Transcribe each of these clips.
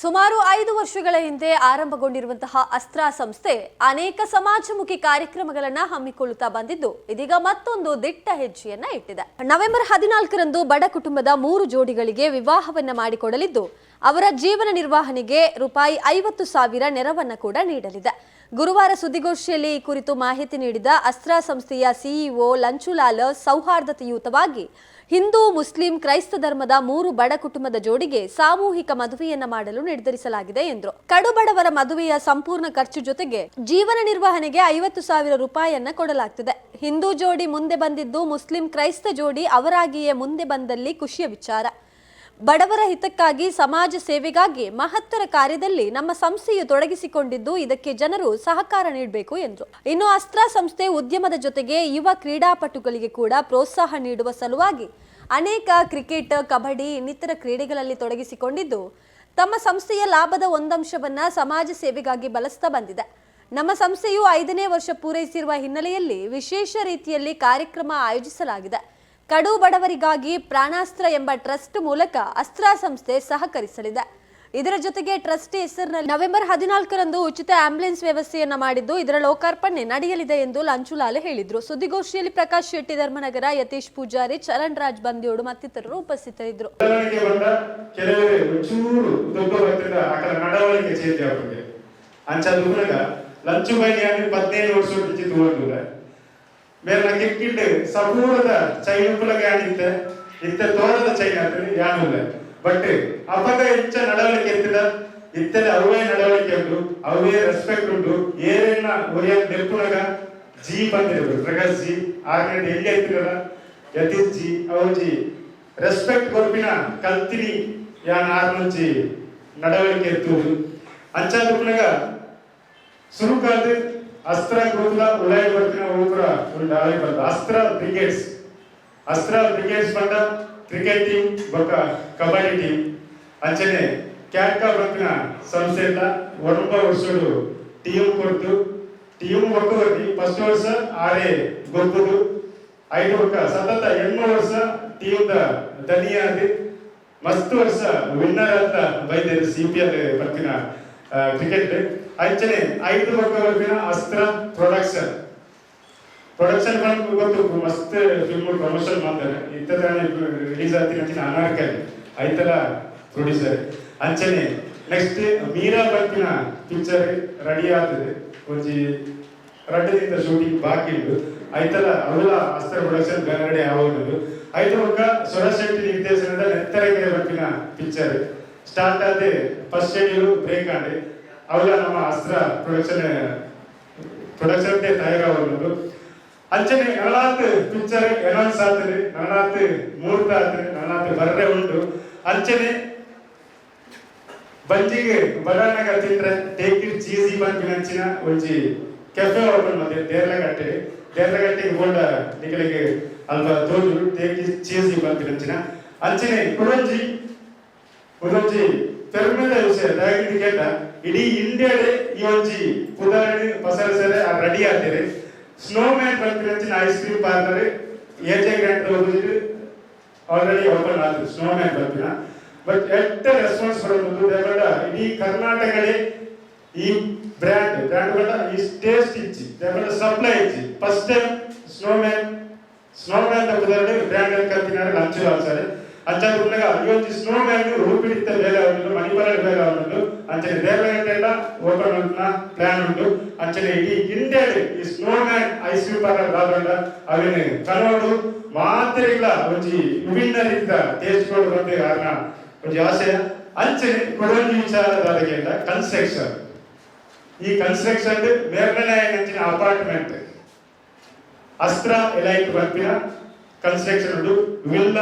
ಸುಮಾರು ಐದು ವರ್ಷಗಳ ಹಿಂದೆ ಆರಂಭಗೊಂಡಿರುವಂತಹ ಅಸ್ತ್ರ ಸಂಸ್ಥೆ ಅನೇಕ ಸಮಾಜಮುಖಿ ಕಾರ್ಯಕ್ರಮಗಳನ್ನ ಹಮ್ಮಿಕೊಳ್ಳುತ್ತಾ ಬಂದಿದ್ದು, ಇದೀಗ ಮತ್ತೊಂದು ದಿಟ್ಟ ಹೆಜ್ಜೆಯನ್ನ ಇಟ್ಟಿದೆ. ನವೆಂಬರ್ ಹದಿನಾಲ್ಕರಂದು ಬಡ ಕುಟುಂಬದ ಮೂರು ಜೋಡಿಗಳಿಗೆ ವಿವಾಹವನ್ನ ಮಾಡಿಕೊಡಲಿದ್ದು, ಅವರ ಜೀವನ ನಿರ್ವಹಣೆಗೆ ರೂಪಾಯಿ ಐವತ್ತು ಸಾವಿರ ನೆರವನ್ನ ಕೂಡ ನೀಡಲಿದೆ. ಗುರುವಾರ ಸುದ್ದಿಗೋಷ್ಠಿಯಲ್ಲಿ ಈ ಕುರಿತು ಮಾಹಿತಿ ನೀಡಿದ ಅಸ್ತ್ರ ಸಂಸ್ಥೆಯ ಸಿಇಒ ಲಂಚುಲಾಲ್ ಸೌಹಾರ್ದತೆಯುತವಾಗಿ ಹಿಂದೂ, ಮುಸ್ಲಿಂ, ಕ್ರೈಸ್ತ ಧರ್ಮದ ಮೂರು ಬಡ ಕುಟುಂಬದ ಜೋಡಿಗೆ ಸಾಮೂಹಿಕ ಮದುವೆಯನ್ನ ಮಾಡಲು ನಿರ್ಧರಿಸಲಾಗಿದೆ ಎಂದರು. ಕಡುಬಡವರ ಮದುವೆಯ ಸಂಪೂರ್ಣ ಖರ್ಚು ಜೊತೆಗೆ ಜೀವನ ನಿರ್ವಹಣೆಗೆ ಐವತ್ತು ಸಾವಿರ ರೂಪಾಯಿಯನ್ನ ಕೊಡಲಾಗ್ತಿದೆ. ಹಿಂದೂ ಜೋಡಿ ಮುಂದೆ ಬಂದಿದ್ದು ಮುಸ್ಲಿಂ, ಕ್ರೈಸ್ತ ಜೋಡಿ ಅವರಾಗಿಯೇ ಮುಂದೆ ಬಂದಲ್ಲಿ ಖುಷಿಯ ವಿಚಾರ. ಬಡವರ ಹಿತಕ್ಕಾಗಿ ಸಮಾಜ ಸೇವೆಗಾಗಿ ಮಹತ್ತರ ಕಾರ್ಯದಲ್ಲಿ ನಮ್ಮ ಸಂಸ್ಥೆಯು ತೊಡಗಿಸಿಕೊಂಡಿದ್ದು ಇದಕ್ಕೆ ಜನರು ಸಹಕಾರ ನೀಡಬೇಕು ಎಂದರು ಇನ್ನು ಅಸ್ತ್ರ ಸಂಸ್ಥೆ ಉದ್ಯಮದ ಜೊತೆಗೆ ಯುವ ಕ್ರೀಡಾಪಟುಗಳಿಗೆ ಕೂಡ ಪ್ರೋತ್ಸಾಹ ನೀಡುವ ಸಲುವಾಗಿ ಅನೇಕ ಕ್ರಿಕೆಟ್, ಕಬಡ್ಡಿ, ಇನ್ನಿತರ ಕ್ರೀಡೆಗಳಲ್ಲಿ ತೊಡಗಿಸಿಕೊಂಡಿದ್ದು ತಮ್ಮ ಸಂಸ್ಥೆಯ ಲಾಭದ ಒಂದಂಶವನ್ನ ಸಮಾಜ ಸೇವೆಗಾಗಿ ಬಳಸ್ತಾ ಬಂದಿದೆ. ನಮ್ಮ ಸಂಸ್ಥೆಯು ಐದನೇ ವರ್ಷ ಪೂರೈಸಿರುವ ಹಿನ್ನೆಲೆಯಲ್ಲಿ ವಿಶೇಷ ರೀತಿಯಲ್ಲಿ ಕಾರ್ಯಕ್ರಮ ಆಯೋಜಿಸಲಾಗಿದೆ. ಕಡು ಬಡವರಿಗಾಗಿ ಪ್ರಾಣಾಸ್ತ್ರ ಎಂಬ ಟ್ರಸ್ಟ್ ಮೂಲಕ ಅಸ್ತ್ರ ಸಂಸ್ಥೆ ಸಹಕರಿಸಲಿದೆ. ಇದರ ಜೊತೆಗೆ ಟ್ರಸ್ಟ್ ಹೆಸರಿನಲ್ಲಿ ನವೆಂಬರ್ ಹದಿನಾಲ್ಕರಂದು ಉಚಿತ ಆಂಬುಲೆನ್ಸ್ ವ್ಯವಸ್ಥೆಯನ್ನ ಮಾಡಿದ್ದು, ಇದರ ಲೋಕಾರ್ಪಣೆ ನಡೆಯಲಿದೆ ಎಂದು ಲಂಚುಲಾಲೆ ಹೇಳಿದರು. ಸುದ್ದಿಗೋಷ್ಠಿಯಲ್ಲಿ ಪ್ರಕಾಶ್ ಶೆಟ್ಟಿ, ಧರ್ಮನಗರ, ಯತೀಶ್ ಪೂಜಾರಿ, ಚರಣ್ ರಾಜ್ ಬಂದಿಯೋಡು ಮತ್ತಿತರರು ಉಪಸ್ಥಿತರಿದ್ದರು. ಬೇರೆ ನಂಗೆ ಇಕ್ಕಿಂಡು ಸಗೂರದ ಚೈ ಇತ್ತ ತೋರದ ಚೈ ಅಂದ್ರೆ ಬಟ್ ಅಪಗ ಇಚ್ಚ ನಡವಳಿಕೆ ಇತ್ತಿದ ಇತ್ತಲೆ ಅವೇ ನಡವಳಿಕೆ ಉಂಟು, ಅವೇ ರೆಸ್ಪೆಕ್ಟ್ ಉಂಟು. ಏನೇನ ಒರಿಯ ನೆಲ್ಪುನಗ ಜಿ ಬಂದಿರಬೇಕು. ಪ್ರಕಾಶ್ ಜಿ ಆಗ್ರೆಡ್ ಎಲ್ಲಿ ಐತಿರಲ್ಲ ಯತೀಶ್ ಜಿ, ಅವ್ರ ಜಿ. ರೆಸ್ಪೆಕ್ಟ್ ಕೊರ್ಪಿನ ಕಲ್ತಿನಿ ಯಾನ್ ಆರ್ ಮುಂಚಿ ನಡವಳಿಕೆ ಎತ್ತು ಅಂಚಾದ ಸುರುಕಾದ ಅಸ್ತ್ರ ಗ್ರೂಪ್ಲ ಉಳಾಯ ಬರ್ತಿನ ಒಂದು ಡಾಳಿ ಬಂದ. ಅಸ್ತ್ರ ಬ್ರಿಗೇಡ್ಸ್ ಅಸ್ತ್ರ ಬ್ರಿಗೇಡ್ಸ್ ಬಂದ. ಕ್ರಿಕೆಟ್ ಟೀಮ್ ಬೊಕ್ಕ ಕಬಡ್ಡಿ ಟೀಮ್ ಅಂಚನೆ ಕ್ಯಾಟ್ಕ ಬರ್ತಿನ ಸಂಸ್ಥೆಯಿಂದ ಒಡಂಬ ವರ್ಷಗಳು ಟೀಮ್ ಕೊಡ್ತು. ಟೀಮ್ ಒಕ್ಕವರ್ತಿ ಫಸ್ಟ್ ವರ್ಷ ಆರೇ ಗೊಬ್ಬದು ಐದು ವರ್ಷ, ಸತತ ಎಂಟು ವರ್ಷ ಟೀಮ್ ದನಿಯಾದ ಮಸ್ತ್ ವರ್ಷ ವಿನ್ನರ್ ಅಂತ ಬೈದರು ಸಿ ಪಿ ಎಲ್ ಬರ್ತಿನ ಕ್ರಿಕೆಟ್ ಅಂಚನೆ ಐದು ಮಕ್ಕಳ ಅಸ್ತ್ರ ಪ್ರೊಡಕ್ಷನ್ ಪ್ರೊಡಕ್ಷನ್ ಬಂದು ಗೊತ್ತು ಮಸ್ತ್ ಫಿಲ್ಮ್ ಪ್ರಮೋಷನ್ ಮಾಡ್ತಾರೆ. ಇಂಥದ ರಿಲೀಸ್ ಆಗ್ತೀನಿ ಅಂಚಿನ ಅನಾರ್ಕಲಿ. ಐತಲ ಪ್ರೊಡ್ಯೂಸರ್ ಅಂಚನೆ ನೆಕ್ಸ್ಟ್ ಮೀರಾ ಬರ್ತಿನ ಪಿಕ್ಚರ್ ರೆಡಿ ಆಗ್ತದೆ. ಒಂಜಿ ರಡ್ಡದಿಂದ ಶೂಟಿಂಗ್ ಬಾಕಿ ಉಂಟು. ಐತಲ ಅವೆಲ್ಲ ಅಸ್ತ್ರ ಪ್ರೊಡಕ್ಷನ್ ರೆಡಿ ಆಗೋದು ಐದು ಸುರೇಶ್ ಸುರಶೆಟ್ಟಿ ನಿರ್ದೇಶನದ ನೆತ್ತರಗೆ ಬರ್ತಿನ ಪಿಕ್ಚರ್ ಸ್ಟಾರ್ಟ್ ಆದ್ರೆ ಫಸ್ಟ್ ಶೆಡ್ಯೂಲ್ ಬ್ರೇಕ್ ಆದ್ರೆ ಅವೆಲ್ಲ ನಮ್ಮ ಅಸ್ತ್ರ ಪ್ರೊಡಕ್ಷನ್ ಪ್ರೊಡಕ್ಷನ್ ತಯಾರಾಗುವುದು ಅಂಚನೆ ನಳನಾಥ್ ಪಿಕ್ಚರ್ ಅನೌನ್ಸ್ ಆಗ್ತದೆ ನಳನಾಥ್ ಮುಹೂರ್ತ ಆಗ್ತದೆ ನಳನಾಥ್ ಬರ್ರೆ ಉಂಟು. ಅಂಚನೆ ಬಂಜಿಗೆ ಬಡಾಣಗ ತಿಂದ್ರೆ ಟೇಕ್ ಇಟ್ ಚೀಸಿ ಬಂದು ನಂಚಿನ ಒಂಜಿ ಕೆಫೆ ಓಪನ್ ಮತ್ತೆ ದೇರ್ಲಗಟ್ಟೆ ದೇರ್ಲಗಟ್ಟೆಗೆ ಹೋಲ್ಡ ನಿಗಳಿಗೆ ಅಲ್ಪ ತೋಜು ಟೇಕ್ ಇಟ್ ಚೀಸಿ ಬಂದು ನಂಚಿನ ಅಂಚನೆ ಕುಡಂಜಿ ಒಂದೊಂಜಿ ಪೆರ್ಮೆದ ವಿಷಯ, ದಯವಿಟ್ಟು ಕೇಟ ಇಡೀ ಇಂಡಿಯಾಡೆ ಈ ಒಂಜಿ ಉದಾಹರಣೆ ಪಸರಿಸರೆ ರೆಡಿ ಆಗ್ತಾರೆ. ಸ್ನೋ ಮ್ಯಾನ್ ಬಂದಿರಂಚಿನ ಐಸ್ ಕ್ರೀಮ್ ಪಾರ್ಲರ್ ಏಜೆ ಗ್ರಾಂಟ್ ಹೋಗಿದ್ದು ಆಲ್ರೆಡಿ ಓಪನ್ ಆದ್ರು ಸ್ನೋ ಮ್ಯಾನ್ ಬಂದಿನ. ಬಟ್ ಎಟ್ಟ ರೆಸ್ಪಾನ್ಸ್ ಕೊಡೋದು ದೇವರ ಇಡೀ ಕರ್ನಾಟಕದಲ್ಲಿ ಈ ಬ್ರ್ಯಾಂಡ್ ಬ್ರ್ಯಾಂಡ್ ಕೂಡ ಈ ಟೇಸ್ಟ್ ಇಚ್ಚಿ. ದೇವರ ಸಪ್ಲೈ ಇಚ್ಚಿ. First time snow man snow man ಉದಾಹರಣೆ ಬ್ರ್ಯಾಂಡ್ ಕಲ್ತಿನ ಲಂಚ್ ಆಲ್ಸರೆ ಅಂಚನೆ ಉನ್ನಗ ಇವತ್ತು ಸ್ನೋ ಮ್ಯಾನ್ ರೂಪಿಡಿತ ಬೇಲೆ ಅವನು ಮಣಿಪಾಲ ಬೇಲೆ ಅವನು ಅಂಚನೆ ದೇವಗಂಟೆಲ್ಲ ಓಪನ್ ಅಂತ ಪ್ಲಾನ್ ಉಂಟು ಅಂಚನೆ ಇಡೀ ಇಂಡಿಯಾಡ್ ಈ snowman ice cream parlour ರಾದಂಡ ಅವೇನು ಕನೋಡು ಮಾತ್ರ ಇಲ್ಲ ಒಂಜಿ ವಿಭಿನ್ನ ರೀತಿಯ ಟೇಸ್ಟ್ ಕೊಡು ಬಂದ ಕಾರಣ ಒಂಜಿ ಆಸೆ ಅಂಚನೆ ಕೊಡೊಂಜಿ ವಿಚಾರದಾದ ಕನ್ಸ್ಟ್ರಕ್ಷನ್ ಈ ಕನ್ಸ್ಟ್ರಕ್ಷನ್ ಮೇರ್ಗನಾಯ ನಂಚಿನ ಅಪಾರ್ಟ್ಮೆಂಟ್ ಅಸ್ತ್ರ ಎಲೈಟ್ ಬಂಪಿನ ಕನ್ಸ್ಟ್ರಕ್ಷನ್ ಉಂಟು ವಿಲ್ಲ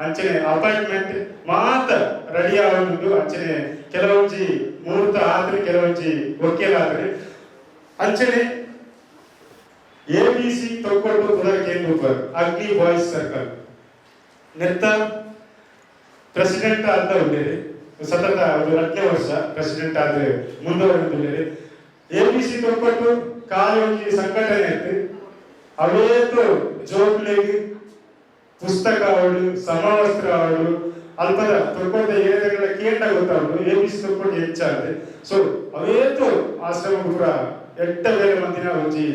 ಅಂಚನೆ ಅಪಾಯಿಂಟ್ಮೆಂಟ್ ಮಾತ್ರ ರೆಡಿ ಆಗುವುದು ಅಂಚನೆ ಕೆಲವೊಂಜಿ ಮುಹೂರ್ತ ಆದ್ರೆ ಕೆಲವೊಂಜಿ ಒಕ್ಕೆಲ ಆದ್ರೆ ಅಂಚನೆ ಎ ಬಿ ಸಿ ತೊಗೊಂಡು ಪುನರ್ ಕೇಂದ್ರ ಅಗ್ನಿ ಬಾಯ್ಸ್ ಸರ್ಕಲ್ ನೆತ್ತ ಪ್ರೆಸಿಡೆಂಟ್ ಅಂತ ಉಳ್ಳೇರಿ ಸತತ ಒಂದು ಹತ್ತನೇ ವರ್ಷ ಪ್ರೆಸಿಡೆಂಟ್ ಆದ್ರೆ ಮುಂದುವರೆದಿದ್ದೇನೆ ಎ ಬಿ ಸಿ ತೊಗೊಂಡು ಕಾಲೊಂಜಿ ಸಂಘಟನೆ ಇತ್ತು. ಅವೇತು ಜೋಕ್ಲೆಗ್ ಪುಸ್ತಕ ಅವಳು ಸಮವಸ್ತ್ರ ಅವಳು ಅಲ್ಪದ ತೊಡ್ಕೊಂಡ ಏರಿಯಾಗಳ ಕೇಂದ್ರ ಗೊತ್ತಾಗುದು ಎ ಬಿ ಸಿ ತೊಡ್ಕೊಂಡು ಹೆಚ್ಚಾಗಿದೆ ಸೊ ಅವೇತು ಆಶ್ರಮ ಪೂರ ಎಟ್ಟ ವೇಳೆ ಮಂದಿನ ಒಂಜಿ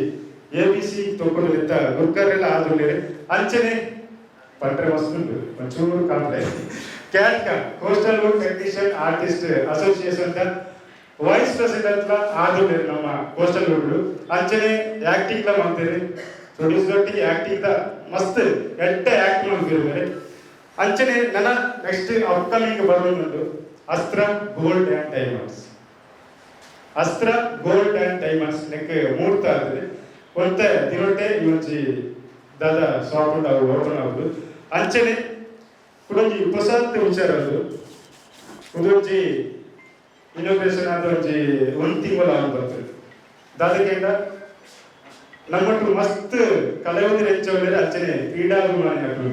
ಎ ಬಿ ಸಿ ತೊಡ್ಕೊಂಡು ಎತ್ತ ಗುರ್ಕರೆಲ್ಲ ಆದ್ರೆ ಅಂಚನೆ ಪಂಡ್ರೆ ಮಸ್ತುಂಟು ಒಂಚೂರು ಕಾಣ್ರೆ ಕ್ಯಾಟ್ಕ coastal wood technician artist association vice president ಆದ್ರು ನಮ್ಮ ಕೋಸ್ಟಲ್ ವುಡ್ ಅಂಚನೆ ಆಕ್ಟಿಂಗ್ ಲ ಮಾಡ್ತೀರಿ ಪ್ರೊಡ್ಯೂಸ್ ಒಟ್ಟಿಗೆ ಆಕ್ಟಿಂಗ್ ದ ಮಸ್ತ್ ಎಟ್ಟೆ ಆಕ್ಟ್ ಮಾಡ್ತಿರ್ತಾರೆ ಅಂಚನೆ ನನ್ನ ನೆಕ್ಸ್ಟ್ ಅಪ್ಕಮಿಂಗ್ ಬರೋದು Astra gold and diamonds Astra gold and diamonds neck ಮೂರ್ತ ಆಗ್ತದೆ. ಒಂತ ದಿನೊಟ್ಟೆ ಇವೊಂಜಿ ದಾದ ಶಾಪ್ ಉಂಟು ಅವು ಓಪನ್ ಆಗುದು ಅಂಚನೆ ಕುಡೊಂಜಿ ಪ್ರಸಾದ್ ವಿಚಾರ ಅದು ಕುದೊಂಜಿ ಇನೋಗ್ರೇಷನ್ ಆದ ಒಂಜಿ, ಒಂದ್ ತಿಂಗಳ ಆಗಿ ಬರ್ತದೆ. ದಾದಕೆಂಡ ನಮ್ಮಟ್ಟು ಮಸ್ತ್ ಕಲೆಯೋದಿ ಹೆಚ್ಚವಲ್ಲಿ ಅಂಚನೆ ಕ್ರೀಡಾಭಿಮಾನಿ ಹಾಕಲು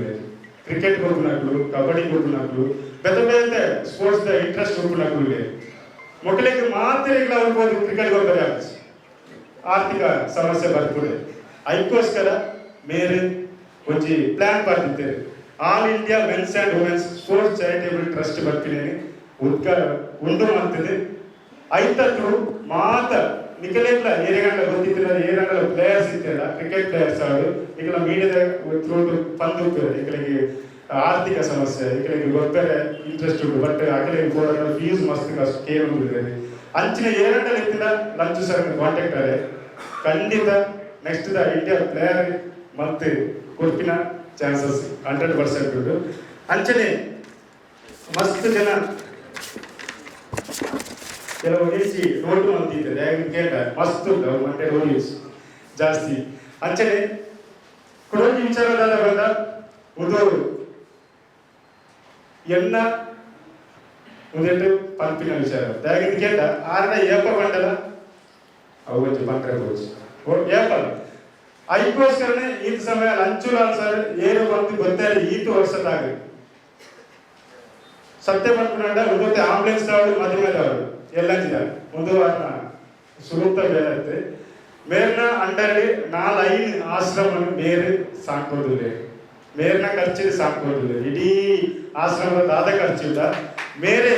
ಕ್ರಿಕೆಟ್ ಕೊಟ್ಟು ಹಾಕಲು ಕಬಡ್ಡಿ ಕೊಟ್ಟು ಹಾಕಲು ಬೇರೆ ಬೇರೆ ಸ್ಪೋರ್ಟ್ಸ್ ದ ಇಂಟ್ರೆಸ್ಟ್ ಕೊಟ್ಟು ಹಾಕಲು ಮಕ್ಕಳಿಗೆ ಮಾತ್ರ ಇಲ್ಲ ಅನ್ಬೋದು ಕ್ರಿಕೆಟ್ ಆಗುತ್ತೆ ಆರ್ಥಿಕ ಸಮಸ್ಯೆ ಬರ್ತದೆ. ಅದಕ್ಕೋಸ್ಕರ ಮೇರೆ ಒಂಜಿ plan ಬರ್ತಿದ್ದೇವೆ all India men's and women's sports charitable trust ಬರ್ತೀನಿ ಉದ್ಕ ಉಂಡು ಮಾಡ್ತದೆ ಐತತ್ರು ಮಾತ ನಿಖಲೇಟ್ಲ ಏರಗಂಡ ಗೊತ್ತಿತ್ತಿಲ್ಲ ಏರಗಂಡ ಪ್ಲೇಯರ್ಸ್ ಇತ್ತಿಲ್ಲ ಕ್ರಿಕೆಟ್ ಪ್ಲೇಯರ್ಸ್ ಅವರು. ಈಗಲ ಮೀಡಿಯಾದ ಪಂದ್ ಹೋಗ್ತದೆ ಈಗಲಿಗೆ ಆರ್ಥಿಕ ಸಮಸ್ಯೆ ಈಗಲಿಗೆ ಗೊತ್ತರೆ ಇಂಟ್ರೆಸ್ಟ್ ಉಂಟು ಬಟ್ ಆಗಲೇ ಹೋರಾಟ ಫೀಸ್ ಮಸ್ತ್ ಕಷ್ಟ ಕೇರ್ ಉಂಟು ಅಂಚಿನ ಏರಂಡಲ್ ಇತ್ತಿಲ್ಲ ಲಂಚ್ ಸರ್ ಕಾಂಟ್ಯಾಕ್ಟ್ ಆದರೆ. ಖಂಡಿತ ನೆಕ್ಸ್ಟ್ ದ ಇಂಡಿಯಾ ಪ್ಲೇಯರ್ ಮತ್ತೆ ಕೊಟ್ಟಿನ ಚಾನ್ಸಸ್ ಹಂಡ್ರೆಡ್ ಪರ್ಸೆಂಟ್ ಉಂಟು. ಅಂಚನೆ ಮಸ್ತ್ ಜನ ಕೆಲವು ಎಸಿ ರೋಡ್ ಅಂತಿದ್ದಾರೆ ಕೇಳ ಮಸ್ತ್ ಅವ್ರು ಮತ್ತೆ ರೋಲಿಸ್ ಜಾಸ್ತಿ. ಅಂಚನೆ ಕೊಡೋಜಿ ವಿಚಾರದಾದ ಬಂದ ಉದೋರು ಎನ್ನ ಒಂದೆಟ್ಟು ಪಂಪಿನ ವಿಚಾರ. ದಯವಿಟ್ಟು ಕೇಳ ಆರನ ಏಪ ಬಂಡಲ ಅವು ಮಕ್ಕಳ ಬಂದ್ರೆ ಬೋಚು ಏಪಲ್ ಅದಕ್ಕೋಸ್ಕರನೇ ಈ ಸಮಯ ಲಂಚುಲಾಲ್ ಸರ್ ಏನು ಬಂದು ಗೊತ್ತೇ ಈತು ವರ್ಷದಾಗ ಸತ್ಯ ಪಂಪಿನಂಡ ಒಂದೊತ್ತೆ ಆಂಬುಲೆನ್ಸ್ ಅವರು ಮದುವೆದವರು ಎಲ್ಲಂಜಿದ ಒಂದು ಸುರುತ್ತ ಬೇರೆ ಐತೆ ಮೇರ್ನ ಅಂಡರ್ಲಿ ನಾಲ್ ಐದು ಆಶ್ರಮ ಬೇರೆ. ಸಾಕೋದಿಲ್ಲ ಮೇರ್ನ ಖರ್ಚಿಗೆ ಸಾಕೋದಿಲ್ಲ ಇಡೀ ಆಶ್ರಮದ ಆದ ಖರ್ಚಿಲ್ಲ ಬೇರೆ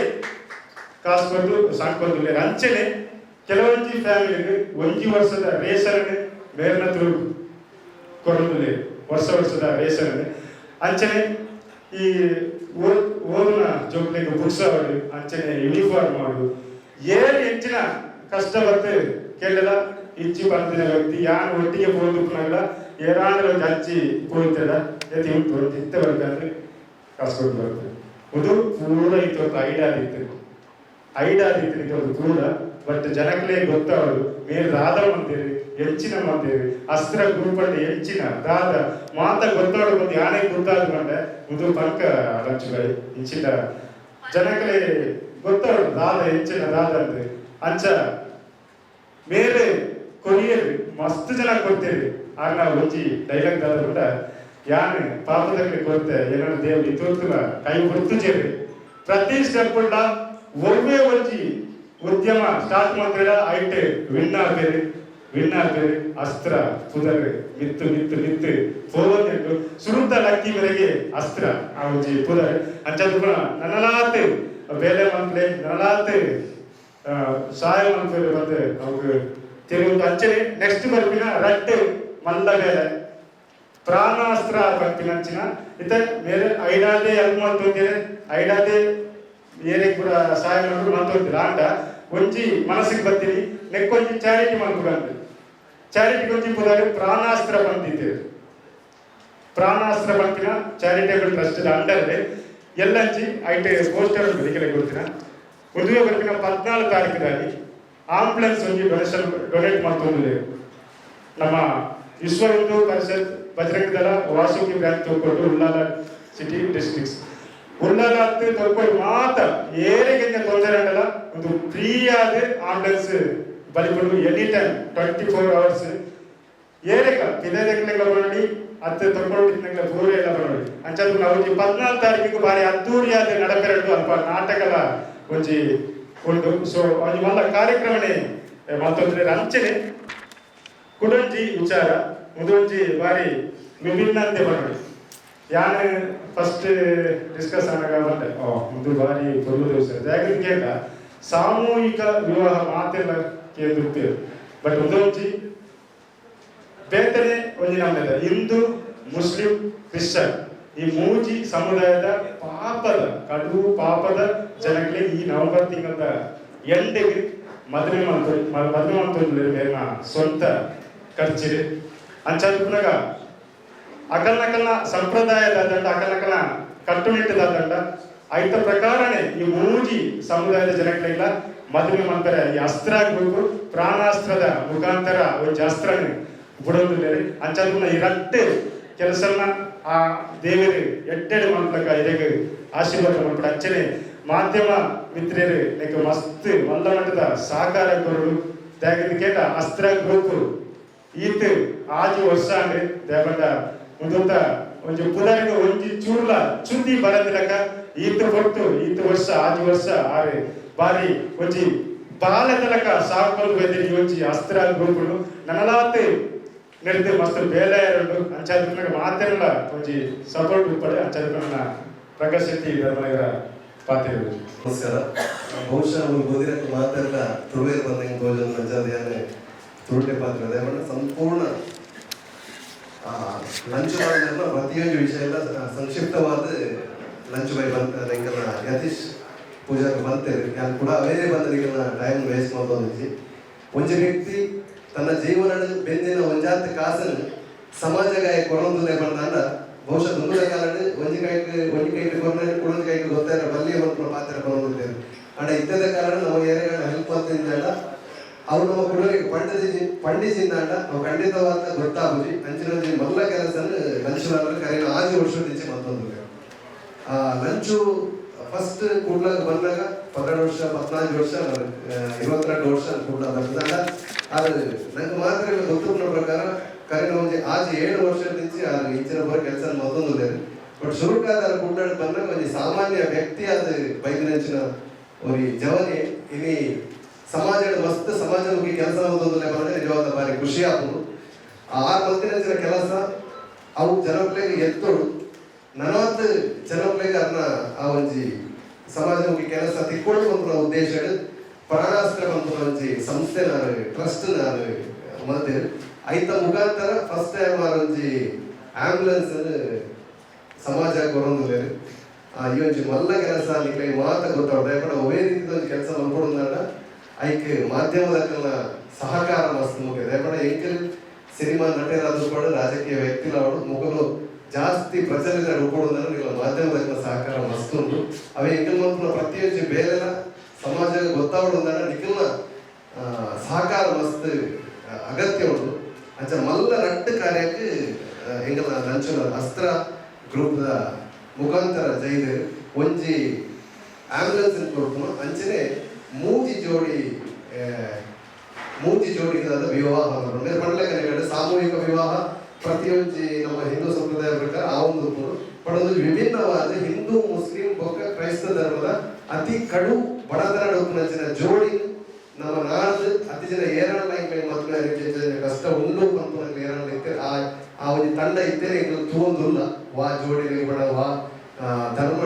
ಕಾಸು ಕೊಟ್ಟು ಸಾಕೋದಿಲ್ಲ ಅಂಚನೆ ಕೆಲವೊಂಜಿ ಫ್ಯಾಮಿಲಿಗೆ ಒಂಜಿ ವರ್ಷದ ರೇಷನ್ ಮೇರ್ನ ತುರು ಕೊಡೋದಿಲ್ಲ ವರ್ಷ ವರ್ಷದ ರೇಷನ್ ಅಂಚನೆ ಈ ಓದ್ ಓದಿನ ಜೊತೆಗೆ ಬುಕ್ಸ್ ಅವರು ಅಂಚನೆ ಯೂನಿಫಾರ್ಮ್ ಮಾಡು ಏನ್ ಹೆಚ್ಚಿನ ಕಷ್ಟ ಬರ್ತೇ ಕೇಳಲ್ಲ ಇಚ್ಚಿ ಬರ್ತಿದೆ ವ್ಯಕ್ತಿ. ಯಾರು ಒಟ್ಟಿಗೆ ಹೋಗುತ್ತಲ್ಲ ಏನಾದ್ರೂ ಒಂದು ಹಚ್ಚಿ ಹೋಗ್ತದ ಎತ್ತಿ ಉಂಟು ಒಂದು ಇತ್ತ ಬರ್ಬೇಕಂದ್ರೆ ಕಾಸು ಬರ್ತದೆ ಇದು ಪೂರ ಇತ್ತು ಐಡಿಯಾ ಇತ್ತು. ಇದು ಪೂರ ಬಟ್ ಜನಕ್ಕೇ ಗೊತ್ತವರು ಮೇಲೆ ರಾದ ಮಂದಿರಿ ಹೆಚ್ಚಿನ ಮಂದಿರಿ ಅಸ್ತ್ರ ಗ್ರೂಪಲ್ಲಿ ಹೆಚ್ಚಿನ ರಾಧ. ಮಾತ ಗೊತ್ತವಳು ಬಂದು ಯಾನೇ ಗೊತ್ತಾದ್ಕೊಂಡೆ ಇದು ಪಕ್ಕ ಲಂಚುಗಳು ಹೆಚ್ಚಿನ ಜನಗಳೇ ಗೊತ್ತವಳು ರಾಧ ಹೆಚ್ಚಿನ ರಾಧ ಅಂದ್ರೆ ಅಂಚ ಮೇಲೆ ಕೊನೆಯಲ್ಲಿ ಮಸ್ತ್ ಜನ ಕೊಡ್ತೀರಿ. ಆಗ ನಾವು ಒಂಜಿ ಡೈಲಾಗ್ ಕೂಡ ಯಾನೆ ಪಾಪದಲ್ಲಿ ಕೊಡ್ತೆ, ಏನಾದ್ರು ದೇವ್ ಇತ್ತೋತ್ತುಲ ಕೈ ಹೊತ್ತು ಜೇರಿ. ಪ್ರತಿ ಸ್ಟೆಪ್ ಕೂಡ ಒಮ್ಮೆ ಒಂಜಿ ಉದ್ಯಮ ಸ್ಟಾರ್ಟ್ ಮಾಡ್ತೀರ, ಐಟೆ ವಿನ್ ಆಗ್ಬೇರಿ ವಿನ್ ಆಗ್ಬೇರಿ ಅಸ್ತ್ರ ಪುದರ್ ಮಿತ್ತು ಮಿತ್ತು ಮಿತ್ತು ಹೋಗೋದಿಟ್ಟು ಸುರುತ್ತ ಲಕ್ಕಿ ಮೇರೆಗೆ ಅಸ್ತ್ರ, ಆ ಒಂಜಿ ಪುದರ್ ಅಂಚದು ನನ್ನಲಾತೆ. ಬೇಲೆ ಮಂತ್ಲೆ ನನ್ನಲಾತೆ ಸಹಾಯ ಮಂತ್ರಿ ಮತ್ತೆ ಅವ್ರಿಗೆ ಕೆಲವೊಂದು ಅಚ್ಚರಿ ನೆಕ್ಸ್ಟ್ ಬರ್ಪಿನ ರಟ್ಟೆ ಮಲ್ಲ ಬೇಲೆ ಪ್ರಾಣಾಸ್ತ್ರ ಬರ್ಪಿನ ಅಂಚಿನ. ಇತ ಬೇರೆ ಐಡಾದೆ ಹೆಲ್ಪ್ ಮಾಡ್ತೊಂದಿರೆ ಐಡಾದೆ ಏನೇ ಕೂಡ ಸಹಾಯ ಮಾಡಿದ್ರು ಮಾತಾಡ್ತೀರ ಆಂಡ ಒಂಜಿ ಮನಸ್ಸಿಗೆ ಬರ್ತೀನಿ. ನೆಕ್ಕೊಂಜಿ ಚಾರಿಟಿ ಮಾಡ್ಬೇಕಂತ ಚಾರಿಟಿ ಒಂಜಿ ಪುದಾರಿ ಪ್ರಾಣಾಸ್ತ್ರ ಬಂದಿದ್ದೇವೆ Pranastra ಬಂತಿನ charitable trust under T S poster ಇದಕ್ಕೆ ಗೊತ್ತಿನ ಮದುವೆ ಬರ್ಪಿನ ಪದ್ನಾಲ್ಕು ತಾರೀಕಿನಲ್ಲಿ ಆಂಬುಲೆನ್ಸ್ ಹೋಗಿ ಡೊನೇಷನ್ ಡೊನೇಟ್ ಮಾಡ್ತೀವಿ ನಮ್ಮ ವಿಶ್ವ ಹಿಂದೂ ಪರಿಷತ್ ಬಜರಂಗ ದಳ ವಾಸುಕಿ ಬ್ಯಾಂಕ್ ತಗೊಂಡು ಉಳ್ಳಾಲ ಸಿಟಿ ಡಿಸ್ಟ್ರಿಕ್ಸ್ ಉಳ್ಳಾಲ ಹತ್ತು ತಗೊಂಡು ಮಾತ್ರ ಏರಿಗೆ ತೊಂದರೆ ಆಗಲ್ಲ ಒಂದು ಫ್ರೀ ಆದ ambulance ಬಲಿಕೊಂಡು any time twenty four hours ಏರಿಗ ಪಿದೆದೆಗ್ಲೆಲ್ಲ ಬರೋಡಿ ಅತ್ತೆ ತೊಗೊಂಡಿದ್ದಂಗೆ ಪೂರ ಎಲ್ಲ ಬರೋಡಿ ಅಂಚದು ನಾವು ಪದ್ನಾಲ್ಕು ತಾರೀಕಿಗೆ ಬಾರಿ ಅದ್ದೂರಿಯಾದ ನಡಪೆರಡು ಅಲ್ಪ ನಾಟಕದ ಒಂಜಿ ಉಂಟು ಸೊ ಒಂಜಿ ಮಲ್ಲ ಕಾರ್ಯಕ್ರಮನೇ ಮತ್ತೊಂದ್ರೆ ಅಂಚನೆ ಕುಡಂಜಿ ವಿಚಾರ ಮುದೊಂಜಿ ಬಾರಿ ವಿಭಿನ್ನತೆ ಬರೋಡಿ ಯಾನು ಫಸ್ಟ್ ಡಿಸ್ಕಸ್ ಆದಾಗ ಬಂದೆ ಓ ಇದು ಬಾರಿ ಫುಲ್ ದಿವಸ ಯಾಕಂದ್ರೆ ಕೇಳ ಸಾಮೂಹಿಕ ವಿವಾಹ ಮಾತೆಲ್ಲ ಕೇಳಿರ್ತೀವಿ ಬಟ್ ಒಂದೊಂಜಿ ಬೇತನೆ ನಮ್ಮದ ಹಿಂದೂ, ಮುಸ್ಲಿಂ, ಕ್ರಿಶ್ಚಿಯನ್. ಈ ಮೂಜಿ ಸಮುದಾಯದ ಪಾಪದ, ಕಡು ಪಾಪದ ಜನಕ್ಕೆ ಈ ನವೆಂಬರ್ ತಿಂಗಳ ಎಂಡಿಗೆ ಮದುವೆ ಮಂತು ಮದುವೆ ಮಂತು ಮೇಲಿನ ಸ್ವಂತ ಖರ್ಚಿದೆ ಅಂಚಾದ ಅಕಲ್ನಕಲ್ನ ಸಂಪ್ರದಾಯದ ದಂಡ ಅಕಲ್ನಕಲ್ನ ಕಟ್ಟುನಿಟ್ಟದ ದಂಡ ಐತ ಪ್ರಕಾರನೇ ಈ ಮೂಜಿ ಸಮುದಾಯದ ಜನಗಳಿಲ್ಲ ಮದುವೆ ಮಂತ್ರ ಈ ಅಸ್ತ್ರ ಆಗ್ಬೇಕು, ಪ್ರಾಣಾಸ್ತ್ರದ ಮುಖಾಂತರ ಒಂದು ಅಸ್ತ್ರನೇ. ಬಿಡೋದಿಲ್ಲ ಅಂಚಾದ ಈ ರಟ್ಟೆ ಕೆಲಸನ ಆ ದೇವರು ಎಟ್ಟೆಡೆ ಮಾಡ್ಲಕ್ಕ ಇದಕ್ಕೆ ಆಶೀರ್ವಾದ ಮಾಡ್ಬಿಡ ಅಂಚನೆ ಮಾಧ್ಯಮ ಮಿತ್ರರು ಲೈಕ್ ಮಸ್ತ್ ಮಲ್ಲ ಮಟ್ಟದ ಸಹಕಾರ ಕೊರಡು ತ್ಯಾಗದ ಕೇಟ ಅಸ್ತ್ರ ಗ್ರೂಪ್ ಈತ ಆಜಿ ವರ್ಷ ಅಂದ್ರೆ ದೇವರ ಮುಂದೊಂದ ಒಂಜಿ ಪುದರಿಗೆ ಒಂಜಿ ಚೂರ್ಲ ಚುಂದಿ ಬರದಿರಕ ಈತ ಹೊಟ್ಟು, ಈತ ವರ್ಷ, ಆಜಿ ವರ್ಷ, ಆರೆ ಬಾರಿ ಒಂಜಿ ಬಾಲದಲಕ ಸಾಕೊಂಡು ಬಂದಿರಿ ಒಂಜಿ ಅಸ್ತ್ರ ಗ್ರೂಪ್ಗಳು ನನಲಾತ್ ನಡೆದು ಮಸ್ತ್ ಬೇಲೆ ಎರಡು ಮಾತೇ ಇಲ್ಲ ಒಂಜಿ ಸಪೋರ್ಟ್ ಉಪ್ಪಡೆ ಅಂಚಾದ ಪ್ರಗಶಕ್ತಿ ಧರ್ಮನಗರ ಪಾತ್ರ ನಮಸ್ಕಾರ. ಬಹುಶಃ ನಮ್ಗೆ ಗೋದಿರಕ್ಕೆ ಮಾತೆಲ್ಲ ತುಳುವೇರು ಬಂದಂಗೆ ಗೋಜನ್ ಮಂಜಾದಿಯಾನೆ ತುರುಟೆ ಪಾತ್ರ ಬಟ್ ಸಂಪೂರ್ಣ ಲಂಚ್ ಮಾಡಿದ್ರೆ ಪ್ರತಿಯೊಂದು ವಿಷಯ ಎಲ್ಲ ಸಂಕ್ಷಿಪ್ತವಾದ ಲಂಚ್ ಬೈ ಬಂತ ನಿಂಗೆಲ್ಲ ಯತೀಶ್ ಪೂಜಾಕ್ಕೆ ಬಂತೇವೆ ನಾನು ಕೂಡ ಅವೇ ಬಂದ ನಿಂಗೆಲ್ಲ ಟೈಮ್ ವೇಸ್ಟ್ ಮಾಡೋದು ಒಂಜಿ ವ್ಯಕ್ತಿ ತನ್ನ ಜೀವನ ಬೆಂದಿನ ಒಂಜಾತ್ ಕಾಸನ್ನು ಸಮಾಜಗಾಯ ಕೊರೊಂದುಲೆ ಬಂದಾಂಡ ಬಹುಶಃ ದುಂದುಲ ಕಾಲಡ್ ಒಂಜಿ ಕೈ ಒಂಜಿ ಕೈಗೆ ಕೊರನೆ ಕುಳೊಂಜಿ ಕೈಗೆ ಗೊತ್ತಾರ ಬಲ್ಲಿ ಒಂದು ಪಾತ್ರ ಕೊರೊಂದುತ್ತೇವೆ ಅಂಡ ಇತ್ತದ ಕಾರಣ ನಾವು ಏರಿಯಾಗಳ ಹೆಲ್ಪ್ ಮಾಡ್ತಿದ್ದ ಅವ್ರು ನಮ್ಮ ಕುಡಲಿಗೆ ಪಂಡಿಸಿ ಪಂಡಿಸಿದ್ದಾಂಡ ನಾವು ಖಂಡಿತವಾದ ಗೊತ್ತಾಗುಜಿ. ಅಂಚಿನ ಮಲ್ಲ ಕೆಲಸ ಲಂಚ್ ಕರೆಯ ಆಜು ವರ್ಷ ಮತ್ತೊಂದು ಆ ಲಂಚು ಫಸ್ಟ್ ಕೂಡ್ಲಾಗ ಬಂದಾಗ ಪನ್ನೆರಡು ವರ್ಷ ಪದ್ನಾಲ್ಕು ವರ್ಷ ಇವತ್ತೆರಡು ವರ್ಷ ಕೂಡ ಬಂದಾಗ ಅದು ನಂಗೆ ಮಾತ್ರ ಗೊತ್ತಿನ ಪ್ರಕಾರ ಕರೆನ ಆಜ್ ಏಳು ವರ್ಷ ಆ ಇಂಚಿನ ಬರೋ ಕೆಲಸ ಮತ್ತೊಂದು ಬಟ್ ಶುರುಕಾದ ಕೂಡ್ಲಾಡ್ ಬಂದಾಗ ಒಂದು ಸಾಮಾನ್ಯ ವ್ಯಕ್ತಿ ಅದು ಬೈದಿನಂಚಿನ ಒಂದು ಜವನಿ ಇಲ್ಲಿ ಸಮಾಜದ ಮಸ್ತ್ ಸಮಾಜಮುಖಿ ಕೆಲಸ ಓದೋದಿಲ್ಲ ಬಂದ್ರೆ ನಿಜವಾದ ಬಾರಿ ಖುಷಿ ಆಗುದು ಆ ಮತ್ತಿನ ಕೆಲಸ, ಅವು ಜನಪ್ರಿಯ ಎತ್ತೋಡು. ನಲವತ್ತು ಜನಪ್ರಿಯ ಅದನ್ನ ಆ ಒಂಜಿ ಸಮಾಜಮುಖಿ ಕೆಲಸ ತಿಕ್ಕೊಂಡು ಬಂದ ಉದ್ದೇಶ ಪ್ರಾಣಾಸ್ತ್ರ ಬಂದ ಒಂಜಿ ಸಂಸ್ಥೆ ನಾನು ಟ್ರಸ್ಟ್ ನಾನು ಮಲ್ತೇನೆ ಐತ ಮುಖಾಂತರ ಫಸ್ಟ್ ಟೈಮ್ ಆ ಒಂಜಿ ಆಂಬುಲೆನ್ಸ್ ಸಮಾಜ ಕೊರೊಂದು ಆ, ಈ ಒಂಜಿ ಮಲ್ಲ ಕೆಲಸ ನಿಕ್ಲೆ ಮಾತ ಗೊತ್ತಾಡ್ದೆ ಯಾಕಂದ್ರೆ ಒವೇ ರೀತಿದ ಒಂದು ಕೆಲಸ ಮಲ್ಕೊಡೋದಾಡ ಐಕ್ ಮಾಧ್ಯಮದ ಸಹಕಾರ ಮಸ್ತ್ ಮುಖ್ಯ. ಯಾಕಂದ್ರೆ ಎಂಕಲ್ ಸಿನಿಮಾ ನಟರಾದ್ರು ಕೂಡ ರಾಜಕೀಯ ವ್ಯಕ್ತಿಲವಡು ಮುಖಲು ಜಾಸ್ತಿ ಪ್ರಚಲಿತ ಉಳ್ಕೊಡೋದನ್ನ ಇಲ್ಲ ಮಾಧ್ಯಮದ ಸಹಕಾರ ಮಸ್ತ್ ಅವೆ ಎಂಕಲ್ ಮಾತ್ರ ಪ್ರತಿಯೊಂದು ಬೇರೆಲ್ಲ ಸಮಾಜ ಗೊತ್ತಾವಡೋದನ್ನ ನಿಖಿಲ್ನ ಸಹಕಾರ ಮಸ್ತ್ ಅಗತ್ಯ ಉಂಟು. ಅಂಚ ಮಲ್ಲ ರಟ್ಟು ಕಾರ್ಯಕ್ಕೆ ಎಂಗಲ ಲಂಚನ ಅಸ್ತ್ರ ಗ್ರೂಪ್ ಮುಖಾಂತರ ಜೈದು ಒಂಜಿ ಆಂಬುಲೆನ್ಸ್ ಕೊಡ್ತು ಅಂಚನೆ ಮೂಜಿ ಜೋಡಿ ಮೂತಿ ಜೋಡಿ ವಿವಾಹ ಪಂಡ್ಲಕನೆಗಳು ಸಾಮೂಹಿಕ ವಿವಾಹ. ಪ್ರತಿಯೊಂದು ನಮ್ಮ ಹಿಂದೂ ಸಂಪ್ರದಾಯ ಪ್ರಕಾರ ಆ ಒಂದು ಪಡೆದು ವಿಭಿನ್ನವಾದ ಹಿಂದೂ, ಮುಸ್ಲಿಂ, ಬೊಕ್ಕ, ಕ್ರೈಸ್ತ ಧರ್ಮದ ಅತಿ ಕಡು ಬಡತನ ಡೊಕ್ಕಿನ ಜೋಡಿ ನಮ್ಮ ನಾಡ್ ಅತಿ ಜನ ಏರಳ ಮಕ್ಕಳ ಕಷ್ಟ ಉಂಡು ಇತ್ತೆ, ಆ ಆ ಒಂದು ತಂಡ ಇದ್ದೇನೆ ಇದು ತೂಂದುಲ್ಲ ವಾ ಜೋಡಿ ಬಡ, ವಾ ಧರ್ಮ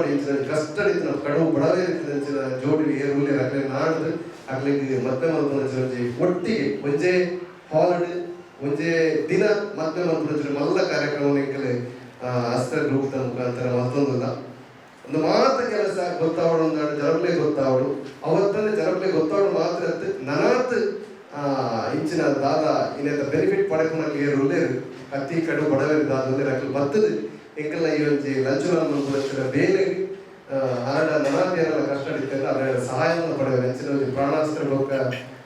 ಕಷ್ಟ ಇತ್ತಿನ ಕಡು ಬಡವೇ ಇತ್ತಿನ ಜೋಡಿ ಏರುಲ್ಲಿ ಅಗ್ಲಿ ನಾಡ್ದು ಆಗಲೇ, ಮತ್ತೆ ಮತ್ತೆ ಒಟ್ಟಿಗೆ ಒಂದೇ ಹಾಲಿಡ್ ಒಂಜೇ ದಿನ ಮತ್ತೆ ಮಂತ್ರಿ ಮಲ್ಲ ಕಾರ್ಯಕ್ರಮ ಅಸ್ತ್ರ ಗ್ರೂಪ್ ಮುಖಾಂತರ ಮತ್ತೊಂದಲ್ಲ. ಒಂದು ಮಾತ್ರ ಕೆಲಸ ಗೊತ್ತಾವಡು ಅಂದ್ರೆ ಜನಪ್ಲೆ ಗೊತ್ತಾವಡು ಅವತ್ತಲ್ಲಿ ಜನಪ್ಲೆ ಗೊತ್ತಾವಡು ಮಾತ್ರ ನನಾತ್ ಇಂಚಿನ ದಾದ ಇನ್ನೆಲ್ಲ ಬೆನಿಫಿಟ್ ಪಡಕೊಂಡಲ್ಲಿ ಏರುಲ್ಲೇ ಕತ್ತಿ, ಕಡು ಬಡವರಿ ದಾದ ಅಕ್ಲು ಬರ್ತದೆ. ಎಂಕಲ್ಲ ಈ ಒಂಜಿ ಲಂಚನ ಬೇರೆ ಹರಡ ನನಾತಿಯರೆಲ್ಲ ಕಷ್ಟ ಇರ್ತದೆ ಅದರ ಸಹಾಯವನ್ನು ಪಡೆಯುವ ಹೆಚ್ಚಿನ ಪ್ರಾಣಾಸ್ತ್ರ ಲೋಕ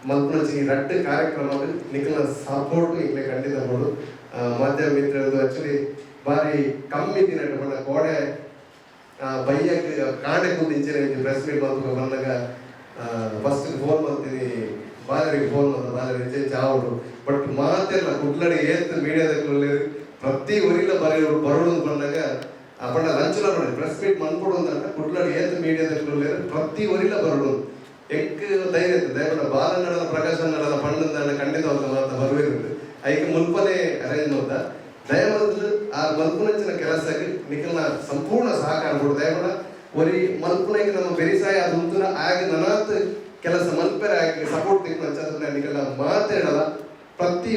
ಮಲ್ಪನಚಿ ರಟ್ಟು ಕಾರ್ಯಕ್ರಮ ನಿಖಲ ಸಪೋರ್ಟ್ ಈಗಲೇ ಖಂಡಿತ ಕೊಡು ಆ, ಮಾಧ್ಯಮ ಮಿತ್ರರದು ಆಕ್ಚುಲಿ ಬಾರಿ ಕಮ್ಮಿ ದಿನ ಇಟ್ಕೊಂಡ ಕೋಡೆ ಆ, ಬೈಯಕ್ಕೆ ಕಾಂಡೆ ಕೂದಿಂಚೆ ಪ್ರೆಸ್ ಮೀಟ್ ಬಂದು ಬಂದಾಗ ಫಸ್ಟ್ ಫೋನ್ ಮಾಡ್ತೀನಿ ಬಾಲರಿಗೆ ಫೋನ್ ಮಾಡ್ದ ಬಾಲರಿಗೆ ಹೆಚ್ಚು ಚಾವುಡು ಬಟ್ ಮಾತೆಲ್ಲ ಕುಡ್ಲಡಿ ಏತ್ ಮೀಡಿಯಾದಲ್ಲಿ ಪ್ರತಿ ಊರಿಲ ಬರೀ ಬರೋದು ಬಂದಾಗ ಅಪ್ಪಣ್ಣ ಲಂಚಲ ನೋಡಿ ಪ್ರೆಸ್ ಮೀಟ್ ಮನ್ಕೊಡು ಅಂತ ಕುಡ್ಲಡಿ ಏತ್ ಮೀಡಿಯಾದಲ್ಲಿ ಪ್ರತಿ ಊರಿಲ ಬರೋದು ಎಕ್ ಧೈರ್ಯ ಇರ್ತದೆ ದಯಪಡ ಬಾಲ ನಡನ ಪ್ರಕಾಶ ನಡನ ಪಂಡದ ಖಂಡಿತ ಮಾತ ಬರುವಿರುತ್ತೆ. ಐಕೆ ಮುಲ್ಪನೆ ಅರೇಂಜ್ ಮಾಡ್ದ. ದಯಮಾಡಿದ್ರೆ ಆ ಮಲ್ಪನ ಮಲ್ಪುನಂಚಿನ ಕೆಲಸಕ್ಕೆ ನಿಖಲ್ನ ಸಂಪೂರ್ಣ ಸಹಕಾರ ಕೊಡು. ಇರೋಣ ಒರಿ ಮಲ್ಪುನಗೆ ನಮ್ಮ ಬೆರಿಸಾಯ ಅದು ಉಂತುನ ಆಗ ನನಾತ್ ಕೆಲಸ ಮಲ್ಪೆರ ಆಗಿ ಸಪೋರ್ಟ್ ತಿಕ್ಕೊಂಡ್ ಅದನ್ನ ನಿಖಲ್ನ ಪ್ರತಿ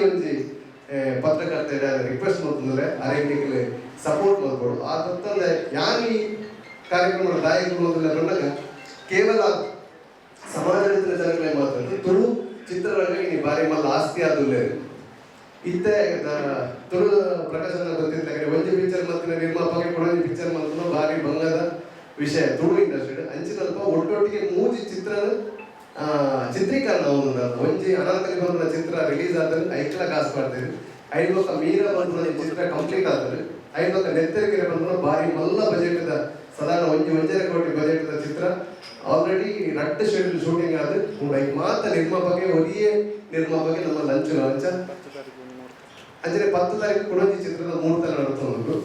ಏ, ಪತ್ರಕರ್ತ ರಿಕ್ವೆಸ್ಟ್ ಮಾಡ್ತಂದ್ರೆ ಅರೆ ನಿಖಲ್ ಸಪೋರ್ಟ್ ಮಾಡ್ಕೊಡು. ಆ ತತ್ತಂದ್ರೆ ಯಾನಿ ಕಾರ್ಯಕ್ರಮದ ಬಂದಾಗ ಕೇವಲ ಸಮಾಜದ ಜನಗಳೇ ಮಾತಾಡಿ ತುಳು ಚಿತ್ರರಂಗಕ್ಕೆ ಬಾರಿ ಮಲ್ಲ ಆಸ್ತಿ ಆದುಲ್ಲೇ ಇತ್ತೆ ತುಳು ಪ್ರಕಾಶನ ಗೊತ್ತಿಲ್ಲ ಒಂಜಿ ಪಿಕ್ಚರ್ ಮತ್ತಿನ ನಿರ್ಮಾಪಕ ಕೂಡ ಒಂಜಿ ಪಿಕ್ಚರ್ ಮಾತ್ರ ಬಾರಿ ಬಂಗದ ವಿಷಯ. ತುಳು ಇಂಡಸ್ಟ್ರಿ ಅಂಚಿನಲ್ಪ ಒಟ್ಟೊಟ್ಟಿಗೆ ಮೂಜಿ ಚಿತ್ರ ಚಿತ್ರೀಕರಣ ಒಂದು ಒಂಜಿ ಅನಂತ ಬಂದ ಚಿತ್ರ ರಿಲೀಸ್ ಆದ್ರೆ ಐಕ್ಲ ಕಾಸು ಪಡ್ತೀರಿ ಐದು ಪಕ್ಕ ಮೀರ ಬಂದ ಚಿತ್ರ ಕಂಪ್ಲೀಟ್ ಆದ್ರೆ ಐದೊಕ್ಕ ನೆತ್ತರಿಕೆರೆ ಬಂದ ಬಾರಿ ಮಲ್ಲ ಬಜೆಟ್ ಸದಾನ ಒಂಜಿ ಒಂಜರೆ ಕೋಟಿ ಬಜೆಟ್ ಚಿತ್ರ. ಆಲ್ರೆಡಿ ರಟ್ ಶೆಡ್ಯೂಲ್ ಶೂಟಿಂಗ್ ಆದ್ರೆ ಬೈಕ್ ಮಾತ್ರ ನಿರ್ಮಾಪಕ್ಕೆ ಒರಿಯೇ ನಿರ್ಮಾಪಕ ನಮ್ಮ ಲಂಚ್ ಲಂಚ. ಅಂಜನೆ ಪತ್ತು ತಾರೀಕು ಕುಡಂಜಿ ಚಿತ್ರದ ಮುಹೂರ್ತ ಒಂದು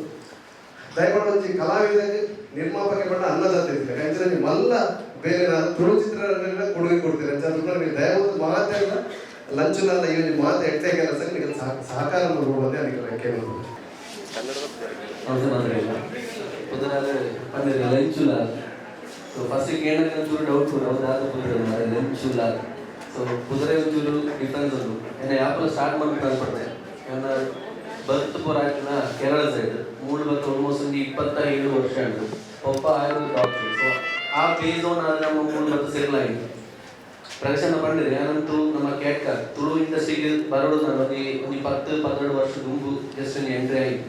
ದಯಮಾಡಿ ಒಂಜಿ ಕಲಾವಿದರಿಗೆ ನಿರ್ಮಾಪಕ ಬಂದ ಅನ್ನದಾತ ಇರ್ತಾರೆ. ಅಂಜನೆ ಮಲ್ಲ ಬೇರೆ ನಾನು ತುಳು ಚಿತ್ರರಂಗಗಳ ಕೊಡುಗೆ ಕೊಡ್ತೀರಿ ಅಂತ ನೀವು ದಯವಿಟ್ಟು ಲಂಚ ಲಂಚನಲ್ಲ, ಈ ಒಂದು ಮಾತು ಎಟ್ಟೆ ಕೆಲಸ ನಿಮಗೆ ಸಹ- ಸಹಕಾರ ಮಾಡ್ಬೋದು ಅದಕ್ಕೆ ಕೇಳಬಹುದು ಅವಸರ ಮಾತ್ರ ಸೊ ಫಸ್ಟಿಗೆ ಏನಕ್ಕೆ ಒಂಚೂರು ಡೌಟ್ ಹೌದಾ ಕುದುರೆ ಇದೇನು ವಿಷಯ ಇಲ್ಲ ಸೊ ಕುದುರೆ ಒಂಚೂರು ಡಿಫ್ರೆನ್ಸ್ ಅದು ಏன்னா ಯಾಪಲ್ಲ ಸ್ಟಾರ್ಟ್ ಮಾಡ್ಬೇಕು ಅನ್ಪಡ್ತೆ ಏನ ಬರ್ತ್ ಪುರ ಆಯ್ತನ ಕೇರಳ ಸೈಡ್ ಮೂಲ ಭರತ್ ಆಲ್ಮೋಸ್ಟ್ ಒಂದು ಇಪ್ಪತ್ತ ಏಳು ವರ್ಷ ಉಂಟು ಒಬ್ಬ ಆಯ್ತು ಡಾಕ್ಟರ್ ಸೊ ಆ ಬೇಸ್ ಒನ್ ಆದ್ರೆ ನಮ್ಮ ಮೂಲ ಭರತ್ ಸೇರಲಾಗಿದೆ ಪ್ರದರ್ಶನ ಪಡೆದಿದೆ ಏನಂತೂ ನಮ್ಮ ಕೇಟ್ಕ ತುಳು ಇಂಡಸ್ಟ್ರಿಗೆ ಬರೋದು ನಾನು ಒಂದು ಇಪ್ಪತ್ತು, ಪನ್ನೆರಡು ವರ್ಷ ಗುಂಪು ಜಸ್ಟ್ ಎಂಟ್ರಿ ಆಗಿದೆ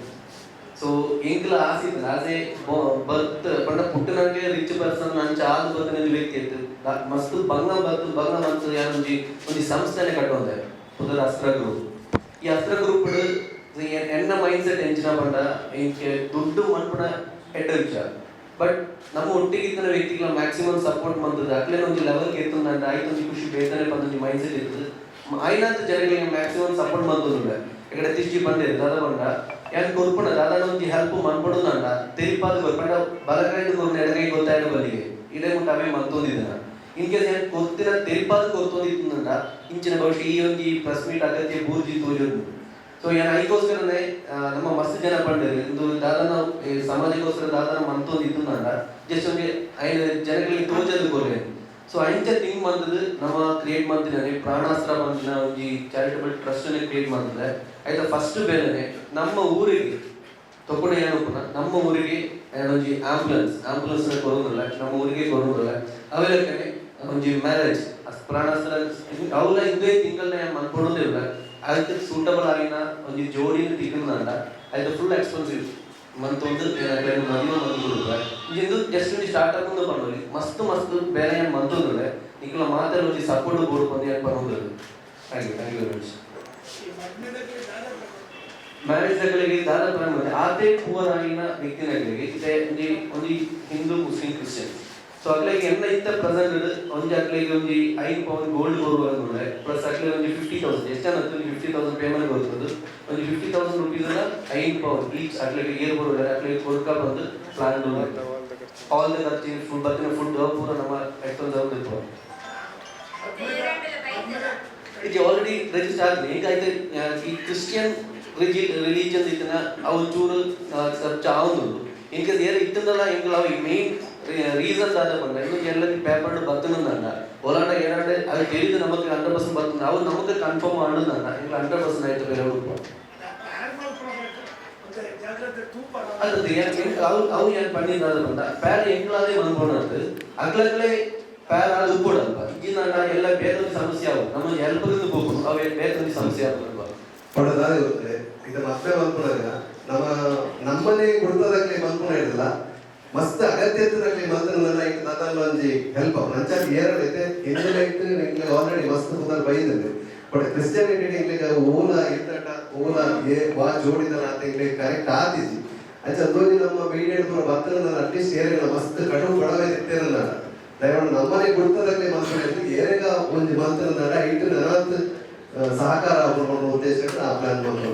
ಸೊ ಎಂಕ್ಲ ಆಸೆ ಇದೆ ಆಸೆ ಬರ್ತ್ ಪಂಡ ಪುಟ್ಟನಂಗೆ ರಿಚ್ ಪರ್ಸನ್ ನನ್ನ ಆದು ಬಂದ ವ್ಯಕ್ತಿ ಇತ್ತು. ಮಸ್ತ್ ಬಂಗ ಬರ್ತು ಬಂಗ ಮಂತ್ ಯಾರೊಂಜಿ ಒಂದು ಸಂಸ್ಥೆನೆ ಕಟ್ಟೊಂದೆ ಪುದರ್ ಅಸ್ತ್ರ ಗ್ರೂಪ್ ಈ ಅಸ್ತ್ರ ಗ್ರೂಪ್ ಎನ್ನ ಮೈಂಡ್ ಸೆಟ್ ಎಂಚಿನ ಪಂಡ ಇಂಕೆ ದುಡ್ಡು ಮನ್ಪುಣ ಹೆಡ್ ವಿಚಾರ ಬಟ್ ನಮ್ಮ ಒಟ್ಟಿಗೆ ಇದ್ದ ವ್ಯಕ್ತಿಗಳ ಮ್ಯಾಕ್ಸಿಮಮ್ ಸಪೋರ್ಟ್ ಬಂದದ್ದು ಅಕ್ಲೇ ಒಂದು ಲೆವೆಲ್ ಎತ್ತು ನನ್ನ ಆಯ್ತು ಖುಷಿ ಬೇಕನೆ ಬಂದ ಮೈಂಡ್ ಸೆಟ್ ಇರ್ತದೆ ಆಯ್ನಂತ ಜನಗಳಿಗೆ ಮ್ಯಾಕ್ಸಿಮಮ್ ಸಪೋರ್ಟ್ ಬಂದದ್ದು ఇక్కడ తిరిగి పండి దాదాపండ ಯಾನ್ ಕೊರ್ಪಣ ದಾದಾನ ಒಂಜಿ ಹೆಲ್ಪ್ ಮನ್ಪಡು ನಂಡ ತೆರಿಪಾದ ಕೊರ್ಪಂಡ ಬಲಗೈದು ಕೊರ್ನ ಎಡಗೈ ಗೊತ್ತಾಯ್ಡು ಬಲ್ಲಿಗೆ ಇಡೇ ಮುಟ್ಟ ಅವೇ ಮಂತೊಂದಿದ್ದನ ಇನ್ ಕೇಸ್ ಯಾನ್ ಕೊತ್ತಿನ ತೆರಿಪಾದ ಕೊರ್ತೊಂದಿತ್ತಂಡ ಇಂಚಿನ ಭವಿಷ್ಯ ಈ ಒಂಜಿ ಪ್ರೆಸ್ ಮೀಟ್ ಅಗತ್ಯ ಬೂರ್ಜಿ ತೋಜೊಂದು ಸೊ ಯಾನ್ ಅದಕ್ಕೋಸ್ಕರನೇ ಆ, ನಮ್ಮ ಮಸ್ತ್ ಜನ ಪಂಡರು ಇಂದು ದಾದಾನ ಈ ಸಮಾಜಕ್ಕೋಸ್ಕರ ದಾದಾನ ಮಂತೊಂದಿತ್ತು ನಂಡ ಜಸ್ಟ್ ಒಂಜಿ ಐದು ಜನಗಳಿಗೆ ತೋಜದು ಕೊರ್ಲೆ ಸೊ ಐಂಚ ಥಿಂಗ್ ಮಂತದ ನಮ್ಮ ಕ್ರಿಯೇಟ್ ಮಾಡ್ತಿದ್ದಾನೆ ಪ್ರಾಣಾಸ್ತ್ರ ಬಂದಿನ ಒಂಜಿ ಚಾರಿಟಬಲ್ ಟ್ರಸ್ಟ್ ಕ್ರಿಯೇಟ್ ಮಾಡ್ತಿದ್ದೆ ಆಯ್ತಾ ಫಸ್ಟ್ ಬೇರೆ ನಮ್ಮ ಊರಿಗೆ ತಗೊಂಡು ಪುನಃ, ನಮ್ಮ ಊರಿಗೆ ಒಂಜಿ ಆಂಬುಲೆನ್ಸ್ ಆಂಬುಲೆನ್ಸ್ ಕೊರೋದಿಲ್ಲ ನಮ್ಮ ಊರಿಗೆ ಕೊರೋದಿಲ್ಲ ಅವೆಲ್ಲಕ್ಕೆ ಒಂಜಿ ಮ್ಯಾರೇಜ್ ಪ್ರಾಣಾಸ್ತ್ರ ಅವಲ ತಿಂಗಳನ್ನ ತಿಂಗಳ ಮನ್ಕೊಡೋದಿಲ್ಲ ಅದಕ್ಕೆ ಸೂಟಬಲ್ ಆಗಿನ ಒಂಜಿ ಜೋಡಿ ತಿಂಗಳನ್ನ ಅದು ಫುಲ್ ಎಕ್ಸ್ಪೆನ್ಸಿವ್ ಮಂತ್ ಒಂದು ಮದುವೆ ಮಂತ್ ಇದು ಜಸ್ಟ್ ಒಂದು ಸ್ಟಾರ್ಟ್ ಆಗಿ ಬಂದೋಲಿ ಮಸ್ತ್ ಮಸ್ತ್ ಬೇರೆ ಏನು ಮಂತಂದ್ರೆ ನಿಖಲ ಒಂಜಿ ಸಪೋರ್ಟ್ ಬೋರ್ಡ್ ಬಂದು ಏನು ಬಂದೋದು ಹಾಗೆ ಹಾಗೆ ಮ್ಯಾರೇಜ್ ಗಳಿಗೆ ದಾದ ಪ್ರಾರಂಭ ಆತೆ ಪೂವರ್ ಆಗಿನ ವ್ಯಕ್ತಿನಗಳಿಗೆ ಒಂದು ಒಂಜಿ ಹಿಂದೂ ಮುಸ್ಲಿಂ ಕ್ರಿಶ್ಚಿಯನ್. ಸೊ ಅಕ್ಲೆಗೆ ಎಲ್ಲ ಇತ್ತ ಪ್ರೆಸೆಂಟ್ ಒಂದು ಅಕ್ಲೆಗೆ ಒಂದು ಐದು ಪೌಂಡ್ ಗೋಲ್ಡ್ ಬರುವ ನೋಡ್ರೆ ಪ್ಲಸ್ ಅಕ್ಲೆಗೆ ಒಂದು ಫಿಫ್ಟಿ ತೌಸಂಡ್ ಎಷ್ಟನ್ನತ್ತು ಫಿಫ್ಟಿ ತೌಸಂಡ್ ಪೇಮೆಂಟ್ ಬರ್ತದೆ ಒಂದು ಫಿಫ್ಟಿ ತೌಸಂಡ್ ರುಪೀಸ್ ಅನ್ನ ಐದು ಪೌಂಡ್ ಈಚ್ ಅಕ್ಲೆಗೆ ಏರ್ ಬರೋದ್ರೆ ಅಕ್ಲೆಗೆ ಕೊಡ್ಕ ಬಂದು ಪ್ಲಾನ್ ಆಲ್ ದ ಖರ್ಚು ಫುಡ್ ಬತ್ತಿನ ಫುಡ್ ಪೂರ ನಮ್ಮ ಎಷ್ಟೊಂದು ಆಗುತ್ತೆ ಇದು ಆಲ್ರೆಡಿ ರಿಜಿಸ್ಟರ್ ಆಗಿದೆ ಈಗ ಈ ಕ್ರಿಶ್ಚಿಯನ್ റിലീജിയൻസ് ഇത്തന അവച്ചൂറ് സെർച്ച് ആവുന്നുള്ളൂ ഇൻകേസ് ഏറെ ഇത്തുന്നുള്ള എങ്കിൽ അവ മെയിൻ ரீசன்ஸ் அதை பண்ணுறேன் இன்னும் எல்லாத்தையும் பேப்பர்னு பத்துனுந்தாண்டா ஒலாண்டா ஏனாண்டு அது தெரியுது நமக்கு ஹண்ட்ரட் பர்சன்ட் பத்து அவர் நமக்கு கன்ஃபார்ம் ஆனதுதாண்டா எங்களுக்கு ஹண்ட்ரட் பர்சன்ட் ஆயிட்டு பேர் கொடுப்போம் அது அவங்க அவங்க ஏன் பண்ணியிருந்தாரு பண்ணா பேர் எங்களாலே வந்து போனது அக்கலக்கலே பேர் அது கூட இருந்தா இதாண்டா எல்லா பேர் வந்து சமஸ்யாகும் நம்ம ஹெல்ப்புக்கு போகணும் அவ பேர் வந்து சமஸ்யாகும் ಇರುತ್ತೆ ಇದು ಮತ್ತೆ ಮಲ್ಪುನಾಗ ನಮ್ಮ ನಮ್ಮನೆ ಕುಡಿತದಲ್ಲಿ ಬಂದ್ಕೊಂಡು ಇರಲಿಲ್ಲ ಮಸ್ತ್ ಅಗತ್ಯದಲ್ಲಿ ಮಲ್ಪನ ಇಟ್ಟು ನನ್ನ ಒಂಜಿ ಹೆಲ್ಪ್ ನಂಚಾಗಿ ಏರಲ್ ಐತೆ. ಹಿಂದಿನ ಇಟ್ಟು ನಿಂಗೆ ಆಲ್ರೆಡಿ ಮಸ್ತ್ ಕುದಲ್ ಬೈದಿದೆ ಬಟ್ ಕ್ರಿಶ್ಚಿಯಾನಿಟಿ ನಿಂಗೆ ಓಲ ಇರ್ತಟ ಓಲ ಏ, ವಾ ಜೋಡಿದ ಅಂತ ಇಲ್ಲಿ ಕರೆಕ್ಟ್ ಆದಿಜಿ ಅಂಚ ದೋಜಿ ನಮ್ಮ ಮೀಡಿಯಾ ಪೂರ ಬರ್ತನ ನಾನು ಅಟ್ಲೀಸ್ಟ್ ಏರಿನ ಮಸ್ತ್ ಕಟು ಕೊಡವೆ ಇರ್ತೇನೆ ನಾನು. ದಯಮಾಡಿ ನಮ್ಮನೆ ಗುಡ್ತದಾಗ್ಲಿ ಮಲ್ಪನ ಏರೆಗ ಒಂದು ಮಂತ್ರ ನಡ ಇಟ್ಟು ನನ್ನ ಸಹಕಾರ ಉದ್ದೇಶಕ್ಕೆ ಆ ಪ್ಲಾನ್ ಮಾಡ್ಕೊಂಡು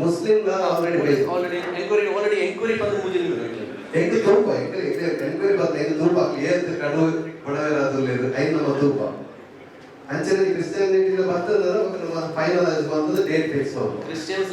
Muslim? Already base already enquiry already enquiry ಬಂದು ಮುಗಿದ ಎಂಟು ತೂಪ ಹೆಂಗ್ ಎಂಕ್ವೈರಿ ಬಂದ ಹೆಂಗ್ ತೂಪ ಏತ್ ಕಡು ಬಡವೇರಾದಲ್ಲಿ ಐದು ನಮ್ಮ ತೂಪ ಅಂಚನೆ ಕ್ರಿಶ್ಚಿಯಾನಿಟಿನ ಬರ್ತದ ನಮ್ಮ ಫೈನಲ್ ಬಂದದ್ದು ಡೇಟ್ ಫಿಕ್ಸ್ ಮಾಡ್ಬೋದು. ಕ್ರಿಶ್ಚಿಯನ್ಸ್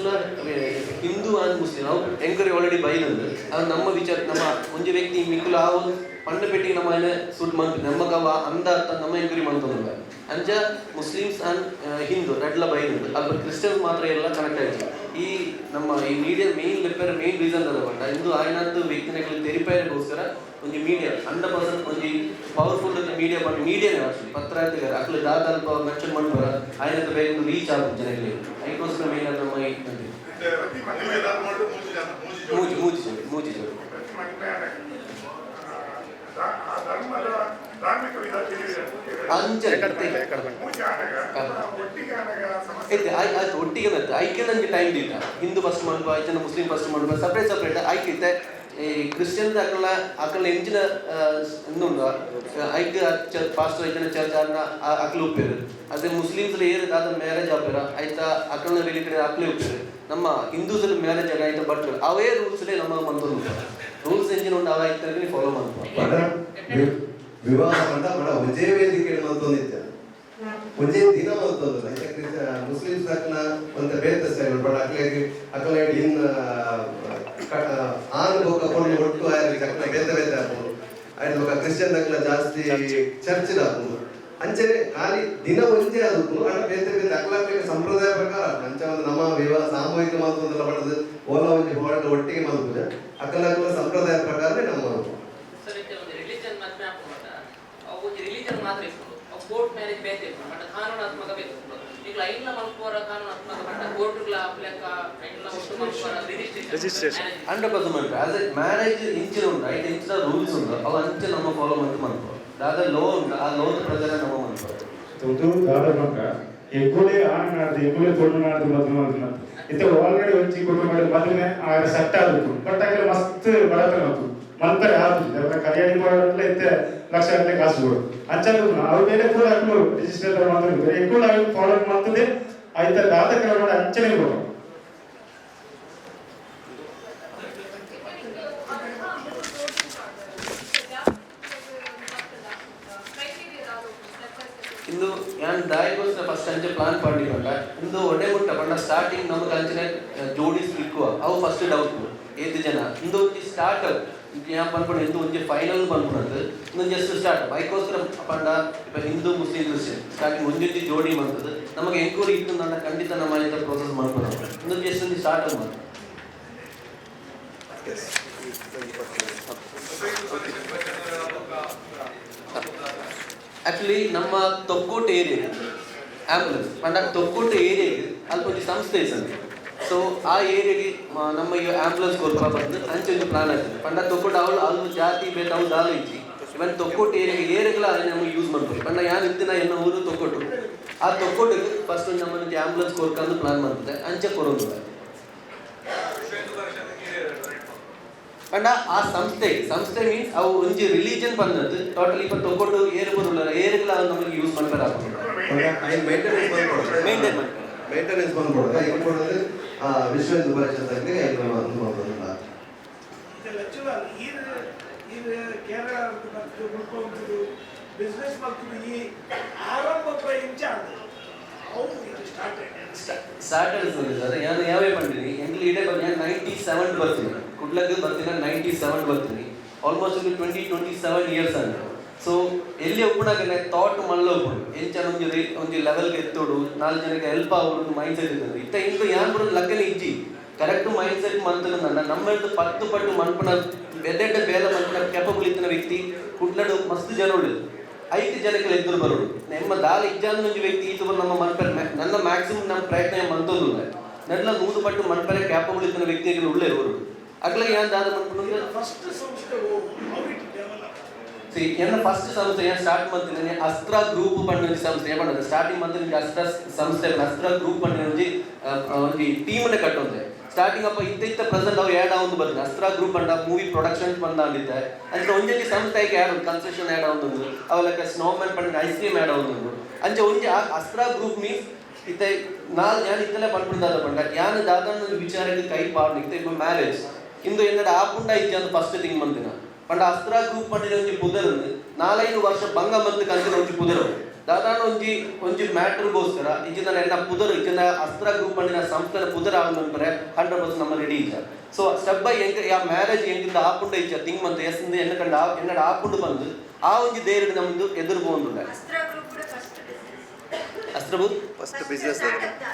ಹಿಂದೂ ಆ್ಯಂಡ್ ಮುಸ್ಲಿಂ ಅವು ಎಂಕ್ವೈರಿ ಆಲ್ರೆಡಿ ಬೈಲಂದು ಅದು ನಮ್ಮ ವಿಚಾರ ನಮ್ಮ ಒಂಜಿ ವ್ಯಕ್ತಿ ಮಿಕ್ಕುಲ ಆ ಒಂದು ಪಂಡ ಪೆಟ್ಟಿಗೆ ನಮ್ಮ ಮನೆ ಸುಟ್ ಮಂತ್ ಅವ ಅಂದ ನಮ್ಮ ಎಂಕರಿ ಮಂತಂದ ಅಂಚ ಮುಸ್ಲಿಮ್ಸ್ ಅಂಡ್ ಹಿಂದೂ ರೆಡ್ಲ ಹಿಂದೂ ಅಲ್ಲಿ ಕ್ರಿಶ್ಚಿಯನ್ ಮಾತ್ರ ಎಲ್ಲ ಕನೆಕ್ಟ್ ಆಯ್ತು ಈ ನಮ್ಮ ಈ ಮೀಡಿಯಾ ಮೇನ್ ಲಿಪ್ಪರ್ ಮೇನ್ ರೀಸನ್ ಅದ ಹಿಂದೂ ಇಂದು ಆಯ್ನದ್ದು ವ್ಯಕ್ತಿಗಳು ತೆರಿಪಾಯಗೋಸ್ಕರ ಒಂದು ಮೀಡಿಯಾ ಹಂಡ್ರೆಡ್ ಪರ್ಸೆಂಟ್ ಒಂದು ಪವರ್ಫುಲ್ ಮೀಡಿಯಾ ಬಟ್ ಮೀಡಿಯಾನೇ ಅಷ್ಟೇ ಪತ್ರ ಅಂತಿದ್ದಾರೆ ಅಕ್ಲು ದಾದ ಅಲ್ಪ ಮೆನ್ಷನ್ ಮಾಡ್ಬಾರ ಆಯ್ನದ್ದು ಬೇಗ ರೀಚ್ ಆಗುತ್ತೆ ಜನಗಳಿಗೆ. ಅದಕ್ಕೋಸ್ಕರ ಮೇನ್ ನಮ್ಮ ಮೂಜಿ ಇದು. ಮೂಜಿ ಮೂಜಿ ಮೂಜಿ ಮೂಜಿ ಜೋಡಿ ಅಂಚನೆ ಐತೆ ಆಯ್ ಆಯ್ತು ಒಟ್ಟಿಗೆ ನತ್ತು ಐಕ್ಯ ನನಗೆ ಟೈಮ್ ಇಲ್ಲ. ಹಿಂದೂ ಫಸ್ಟ್ ಮಾಡುವ ಜನ ಮುಸ್ಲಿಂ ಫಸ್ಟ್ ಮಾಡುವ ಸಪ್ರೇಟ್ ಸಪ್ರೇಟ್ ಐಕ್ಯ ಇತ್ತೆ ಈ ಕ್ರಿಶ್ಚಿಯನ್ ಅಕ್ಕಳ ಅಕ್ಕಳ ಎಂಚಿನ ಇನ್ನೊಂದು ಐಕ್ಯ ಪಾಸ್ಟರ್ ಐತನ ಚರ್ಚ್ ಅನ್ನ ಅಕ್ಕಲು ಉಪ್ಪೇರು ಅದೇ ಮುಸ್ಲಿಮ್ಸ್ ಏರಿದ ಆದ ಮ್ಯಾರೇಜ್ ಆಪೇರ ಆಯ್ತ ಅಕಲ್ ರಿಲೇಟೆಡ್ ಅಕ್ಲೆ ಉಪ್ಪೇರು ನಮ್ಮ ಹಿಂದೂಸ್ ಮ್ಯಾರೇಜ್ ಆಗ ಆಯ್ತಾ ಬಟ್ ಅವೇ ರೂಲ್ಸ್ ನಮ್ಮ ಮಂತೊಂದು ರೂಲ್ಸ್ ಎಂಜಿನ ಉಂಟು ಅವ ಆಯ್ತು ಫಾಲೋ ಮಾಡ್ತಾರೆ ವಿವಾಹ ಪಂಡ ಕೂಡ ಒಂದೇ ವೇದಿಕೆ ಒಂದೇ ದಿನ ಮಂತೊಂದು ಮುಸ್ಲಿಮ್ಸ್ ಅಕ್ಕನ ಒಂದ ಬೇತ ಸೈಡ್ ಬಟ್ ಅಕ್ಲೆಗೆ ಅಕ್ಕಲ ಇನ್ ಆನ್ ಹೋಗ ಕೊಂಡು ಒಟ್ಟು ಆಯ್ರಿ ಅಕ್ಕನ ಬೇತ ಬೇತ ಹಾಕೊಂಡು ಆಯ್ತು ಬೊಕ ಕ್ರಿಶ್ಚಿಯನ್ ಜಾಸ್ತಿ ಚರ್ಚ್ ಹಾಕೊಂಡು ಅಂಚನೆ ಖಾಲಿ ದಿನ ಒಂದೇ ಅದಕ್ಕೂ ಬೇತೆ ಅಕ್ಕಲ ಸಂಪ್ರದಾಯ ಪ್ರಕಾರ ಅಂಚ ಒಂದು ನಮ್ಮ ವಿವಾಹ ಸಾಮೂಹಿಕ ಮಂತೊಂದೆಲ್ಲ ಪಡೆದು ಓಲಾ ಒಂದು ಹೋರಾಟ ಒಟ್ಟಿಗೆ ಮಾತು ಅಕ್ಕಲ ಸಂಪ್ರದಾಯ ಪ್ರಕಾರನೇ ನಮ್ಮ ಮಂತ್ಪುಜ. ಸರ್ ಇತ್ತೆ ಒಂದು ರಿಲಿಜನ್ ಮದ್ವೆ ಹಾಕೊಂಡ ಅವು ಒಂದು ರಿಲಿಜನ್ ಮಾತ್ರ ಇಟ್ಕೊಂಡು ಅವು ಕೋರ್ಟ್ ಮ್ಯಾರೇಜ್ ಬೇತೆ ಇಟ್ಕೊಂಡು ಬಟ್ ಕಾನೂನಾತ್ಮಕ ಬೇಕು ಈಗ ಐನ್ಲ ಮಲ್ಕೋರ ಕಾನೂನಾತ್ಮಕ ಬಟ್ ಕೋರ್ಟ್ಗಳ ಅಪ್ಲೆಕ್ಕ ಐನ್ಲ ಒಟ್ಟು ಮಲ್ಕೋರ ರಿಜಿಸ್ಟ್ರೇಷನ್ ಹಂಡ್ರೆಡ್ ಪರ್ಸೆಂಟ್ ಮಾಡ್ತಾರೆ ಆಸ್ ಎ ಮ್ಯಾರೇಜ್ ಇಂಚಿನ ಉಂಟು ಐದು ಇಂಚಿನ ರೂಲ್ಸ್ ಉಂಟು ಅವು ಅಂಚೆ ನಮ್ಮ ಫಾಲೋ ಮಾಡ್ತು ಮಾಡ್ತಾರೆ ಅದ ಲೋ ಉಂಟು ಆ ಲೋದ ಪ್ರಕಾರ ನಮ್ಮ ಮಾಡ್ತಾರೆ ತುದು ದಾದಮಕ ಎಗ್ಗುಲೆ ಆನ್ ನಾಡ್ದು ಎಗ್ಗುಲೆ ತೊಡು ನಾಡ್ದು ಮದುವೆ ಮಾಡ್ತು ಇತ್ತೆ ಆಲ್ರೆಡಿ ಒಂಚಿ ಕುಟುಂಬ ಮದುವೆ ಆ ಸೆಟ್ ಆದ್ರು ಬಟ್ ಆಗಲಿ ಮಸ್ತ್ ಬಡತನ ಆತು ಮಂತಾರೆ ಆದ್ರು ಅವರ ಮಾಡೋಲ್ಲ ಇತ್ತೆ ಲಕ್ಷ ಗಂಟೆ ಕಾಸುಗಳು ಅಂಚದು ಅವ್ರ ಮೇಲೆ ಕೂಡ ಹಾಕೊಂಡು ರಿಜಿಸ್ಟರ್ ಕೂಡ ಎಗ್ಗುಳ ಫಾಲೋ ಮಾಡ್ತದೆ ಆಯ್ತಾ? ದಾದ ಮಾಡಿ ಅಂಚನೆ ಕೊಡು. ಇಂದು ಯಾನ್ ದಾಯಿಗೋಸ್ಕರ ಫಸ್ಟ್ ಅಂಚೆ ಪ್ಲಾನ್ ಮಾಡಿಕೊಂಡ ಇಂದು ಒಡೆ ಮುಟ್ಟ ಪಂಡ ಸ್ಟಾರ್ಟಿಂಗ್ ನಮಗೆ ಅಂಚನೆ ಜೋಡಿಸ್ ಸಿಕ್ಕುವ. ಅವು ಫಸ್ಟ್ ಡೌಟ್ ಏತ್ ಜನ ಇಂದು ಒಂಜಿ ಯಾನ್ ಪನ್ಪಡ ಒಂದೇ ಒಂಜಿ ಫೈನಲ್ ಪನ್ಪುನದ್ದು ಇಂದು ಜಸ್ಟ್ ಸ್ಟಾರ್ಟ್ ಬೈಕೋಸ್ಕರ ಪಂಡ ಇಪ್ಪ ಹಿಂದೂ, ಮುಸ್ಲಿಂ ಕ್ರಿಶ್ಚಿಯನ್ ಸ್ಟಾರ್ಟಿಂಗ್ ಒಂದೊಂದು ಜೋಡಿ ಮಂತದ್ದು ನಮಗೆ ಎಂಕ್ವೈರಿ ಇತ್ತು ನನ್ನ ಖಂಡಿತ ನಮ್ಮ ಮನೆಯಿಂದ ಪ್ರೋಸೆಸ್ ಮಾಡ್ಕೊಂಡು ಇಂದು ಜಸ್ಟ್ ಒಂದು ಸ್ಟಾರ್ಟ್ ಮಾಡಿ ಆಕ್ಚುಲಿ ನಮ್ಮ ತೊಕ್ಕೋಟೆ ಏರಿಯಾ ಆಂಬುಲೆನ್ಸ್ ಪಂಡ ತೊಕ್ಕೋಟೆ ಏರಿಯಾಗೆ ಅಲ್ಪ ಸಂಸ್ಥೆ ಇದೆ ಸೊ ಆ ಏರಿಯಾಗೆ ನಮ್ಮ ಈ ಆಂಬುಲೆನ್ಸ್ ಕೊರ್ಪ ಬಂದು ಅಂಚೆ ಒಂದು ಪ್ಲಾನ್ ಆಗ್ತದೆ ಪಂಡ ತೊಕ್ಕೋಟ ಅವಳು ಅಲ್ಲಿ ಜಾತಿ ಬೇತ ಅವಳು ದಾಲ ಇಚ್ಚಿ ಇವನ್ ತೊಕ್ಕೋಟೆ ಏರಿಯಾಗೆ ಏರಿಯಾಗಳ ಅಲ್ಲಿ ನಮಗೆ ಯೂಸ್ ಮಾಡ್ಬೋದು ಪಂಡ ಯಾರು ಇತ್ತಿನ ಎನ್ನ ಊರು ತೊಕ್ಕೋಟು. ಆ ತೊಕ್ಕೋಟಿಗೆ ಫಸ್ಟ್ ಒಂದು ನಮ್ಮ ಆಂಬುಲೆನ್ಸ್ ಕೊರ್ಕೊಂಡು ಪ್ಲಾನ್ ಮಾಡ್ತದೆ ಅಂಚೆ ಕೊರೋದು ಪಂಡ ಆ ಸಂಸ್ಥೆ ಸಂಸ್ಥೆ ಮೀನ್ಸ್ ಅವು ಒಂಜಿ ರಿಲಿಜನ್ ಬಂದದ್ದು. ಟೋಟಲ್ ಇಪ್ಪ ತೊಗೊಂಡು ಏರು ಬರೋಲ್ಲ ಏರುಗಳ ನಮಗೆ ಯೂಸ್ ಮಾಡ್ತಾರೆ ಮೇಂಟೆನೆನ್ಸ್ ಬಂದ್ಕೊಡುತ್ತೆ Maintain ಮಾಡ್ತಾರೆ. ಮೇಂಟೆನೆನ್ಸ್ ಬಂದ್ಕೊಡುತ್ತೆ ಈಗ ಪರಿಷತ್ ಬಿಸ್ನೆಸ್ ಈ ಆರಂಭ ಇಂಚಾರ್ಜ್ ಸ್ಟಾರ್ಟರ್ಸ್ ಸರ್ ನಾನು ಯಾವೇ ಬಂದು ನೈಂಟಿ ಸೆವೆನ್ ಬರ್ತೀನಿ ಕುಡ್ಲಕ್ಕೆ ಬರ್ತೀನಿ ನೈಂಟಿ ಸೆವೆನ್ ಬರ್ತೀನಿ ಆಲ್ಮೋಸ್ಟ್ ಇದು ಟ್ವೆಂಟಿ ಟ್ವೆಂಟಿ ಸೆವೆನ್ ಇಯರ್ಸ್ ಅಂತ ಸೊ ಎಲ್ಲಿ ಒಪ್ಪಣಾಗನೆ ಥಾಟ್ ಒಪ್ಪಡು ಎಂಚ ಒಂಜಿ ರೇ ಒಂದು ಲೆವೆಲ್ಗೆ ಎತ್ತೋಡು, ನಾಲ್ಕು ಜನಕ್ಕೆ ಹೆಲ್ಪ್ ಆಗೋದು ಮೈಂಡ್ ಸೆಟ್ ಇರ್ತದೆ ಇತ್ತ ಇಂದು ಯಾನ್ ಬರೋದು ಲಕ್ಕನೆ ಇಜ್ಜಿ. ಕರೆಕ್ಟ್ ಮೈಂಡ್ ಸೆಟ್ ಮಂತನ ನಮ್ಮದು ಪತ್ತು ಪಟ್ಟು ಮನ್ಪನ, ಬೆದೆಡ್ಡ ಬೇಲ ಮನ್ಪನ ಕೆಪಬಲ್ ಇತ್ತಿನ ವ್ಯಕ್ತಿ ಕುಡ್ಲಡು ಮಸ್ತ್ ಜನ ಉಳಿದು ಐದು ಜನಕ್ಕೆ ಎದುರು ಬರೋದು. ನಮ್ಮ ದಾಲ ಇಜ್ಜಾನ ಒಂದು ವ್ಯಕ್ತಿ ಇದು ನಮ್ಮ ಮನ್ಪರ ನನ್ನ ಮ್ಯಾಕ್ಸಿಮಮ್ ನಮ್ಮ ಪ್ರಯತ್ನ ಮಂತೊಂದು ನನ್ನ ನೂರು ಪಟ್ಟು ಮನ್ಪರ ಕ್ಯಾಪಬಲ್ ಇತ್ತಿನ ವ್ಯಕ್ತಿಗಳು ಉಳ್ಳೆ ಇವರು ಅಗ್ಲಾಗ ಯಾನ್ ದಾದ ಮನ್ಪನ? ಫಸ್ಟ್ ಡೆವಲಪ್ ಎನ್ನ ಫಸ್ಟ್ ಸಂಸ್ಥೆ, ಏನು ಸ್ಟಾರ್ಟ್ ಮಾಡ್ತೀನಿ ಅಸ್ತ್ರ ಗ್ರೂಪ್ ಪಂಡ ಸಂಸ್ಥೆ, ಏನು ಮಾಡೋದು? ಸ್ಟಾರ್ಟಿಂಗ್ ಮಾಡ್ತೀನಿ ಅಸ್ತ್ರ ಸಂಸ್ಥೆ, ಅಸ್ತ್ರ ಗ್ರೂಪ್ ಪಂಡ ಒಂಜಿ ಒಂದು ಟೀಮನ್ನ ಕಟ್ಟೊಂದೆ ಸ್ಟಾರ್ಟಿಂಗ್ ಅಪ್ಪ ಇತ್ತ ಇತ್ತ ಪ್ರೆಸೆಂಟ್ ಅವು ಆ್ಯಡ್ ಆಗೊಂದು ಬರ್ತೀನಿ ಅಸ್ತ್ರ ಗ್ರೂಪ್ ಅಂಡ ಮೂವಿ ಪ್ರೊಡಕ್ಷನ್ ಬಂದ ಆಗಿದ್ದೆ ಅಂದ್ರೆ ಒಂದೇ ಸಂಸ್ಥೆಗೆ ಆ್ಯಡ್ ಒಂದು ಕನ್ಸ್ಟ್ರಕ್ಷನ್ ಆ್ಯಡ್ ಆಗೊಂದು ಅವಲಕ್ಕ ಸ್ನೋಮನ್ ಪಂಡ ಐಸ್ ಕ್ರೀಮ್ ಆ್ಯಡ್ ಆಗೊಂದು ಅಂಚೆ ಒಂಜಿ ಅಸ್ತ್ರ ಗ್ರೂಪ್ ಮೀನ್ಸ್ ಇತ್ತ, ನಾಲ್ ಯಾನ್ ಇತ್ತಲೇ ಪನ್ಪುಂದಾದ ಪಂಡ ಯಾನ್ ದಾದನ ವಿಚಾರಕ್ಕೆ ಕೈ ಪಾಡ್ ಇಪ್ಪ ಮ್ಯಾರೇಜ್ ಇಂದು ಎನ್ನಡ ಆಪುಂಡ ಇಜ್ಜಿ ಅಂತ ಫಸ್ಟ್ ಥಿಂಗ್ ಮಂತಿನ ಪಂಡ ಅಸ್ತ್ರ ಗ್ರೂಪ್ ಪಂಡಿನ ಒಂಜಿ ಪುದರ್ ನಾಲೈದು ವರ್ಷ ಭಂಗ ಮಂತ್ ಕಂತಿನ ಒಂಜಿ ಪುದರ್ ದಾದಾನ ಒಂಜಿ ಒಂಜಿ ಮ್ಯಾಟ್ರಿಗೋಸ್ಕರ ಇಜ್ಜಿನ ಎನ್ನ ಪುದರ್ ಇಜ್ಜಿನ ಅಸ್ತ್ರ ಗ್ರೂಪ್ ಅಂಡಿನ ಸಂಸ್ಥೆನ ಪುದರ್ ಆವೊಂದುಂಪರೆ ಹಂಡ್ರೆಡ್ ಪರ್ಸೆಂಟ್ ನಮ್ಮ ರೆಡಿ ಇಜ್ಜ ಸೊ ಸ್ಟೆಪ್ ಬೈ ಎಂಕ್ ಯಾ ಮ್ಯಾರೇಜ್ ಎಂಕಿಂದ ಆಪುಂಡ ಇಜ್ಜ ತಿಂಗ್ ಮಂತ್ ಎಸ್ಸಿಂದ ಎನ್ನ ಕಂಡ ಎನ್ನಡ ಆಪುಂಡು ಬಂದು ಆ ಒಂಜಿ ದೇರಿಗೆ ನಮ್ಮದು ಎದುರು ಬೋಂದುಂಡ ಬಿಸ್ನೆಸ್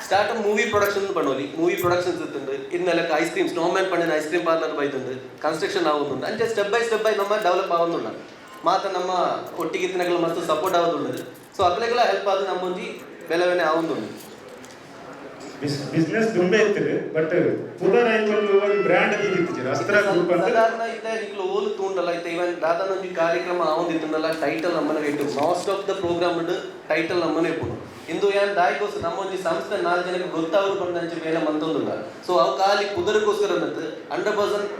ಸ್ಟಾರ್ಟ್ ಮೂವಿ ಪ್ರೊಡಕ್ಷನ್ ಪಣೋಲಿ ಮೂವಿ ಪ್ರೊಡಕ್ಷನ್ಸ್ ಇತ್ತುಂಡು ಇನ್ನೆಲ್ಲ ಐಸ್ ಕ್ರೀಮ್ ಸ್ನೋಮ್ಯಾನ್ ಪಂಡಿನ ಐಸ್ ಕ್ರೀಮ್ ಪಾರ್ಲರ್ ಬೈತುಂಡು ಕನ್ಸ್ಟ್ರಕ್ಷನ್ ಆಗುಂಡು ಅಂಚೆ ಸ್ಟೆಪ್ ಬೈ ಸ್ಟೆಪ್ ಬೈ ನಮ್ಮ ಡೆವಲಪ್ ಆಗುಂಡುಂಡ ಮಾತ್ರ ನಮ್ಮ ಒಟ್ಟಿಗೆ ಇತ್ತಿನಗಳ ಮಸ್ತ್ ಸಪೋರ್ಟ್ ಆಗುಂಡು ಸೊ ಅಕ್ಲೆಗೆಲ್ಲ ಹೆಲ್ಪ್ ಆದ ನಮ್ಮೊಂದಿ ಬೆಳವಣಿಗೆ ಆವೊಂದುಂಡು ಬಿಸ್ನೆಸ್ ತುಂಬಾ ಇತ್ತು ಬಟ್ ಪುನರ್ ಐವಲ್ ಒಂದು ಬ್ರ್ಯಾಂಡ್ ಆಗಿತ್ತು ಅಸ್ತ್ರ ಗ್ರೂಪ್ ಅಂತ. ಸಾಧಾರಣ ಇದೆ ನಿಕ್ಲು ಓಲು ತೂಂಡಲ್ಲ ಇತ್ತ. ಇವನ್ ದಾದಾನ ಕಾರ್ಯಕ್ರಮ ಆವೊಂದಿತ್ತುಂಡಲ್ಲ ಟೈಟಲ್ ನಮ್ಮನೆ ಇಟ್ಟು. Most of the programme title ನಮ್ಮನೆ ಇಪ್ಪುಡು ಇಂದು ಯಾನ್ ದಾಯಿಗೋಸ್ಕರ ನಮ್ಮ ಒಂಜಿ ಸಂಸ್ಥೆ ನಾಲ್ಕು ಜನಕ್ಕೆ ಗೊತ್ತಾದ್ರು ಬಂದಂಚೆ ಮೇಲೆ ಮಂತೊಂದುಂಡ ಸೊ ಅವು ಖಾಲಿ ಕುದುರೆಗೋಸ್ಕರ ಅನ್ನತ್ತು ಹಂಡ್ರೆಡ್ ಪರ್ಸೆಂಟ್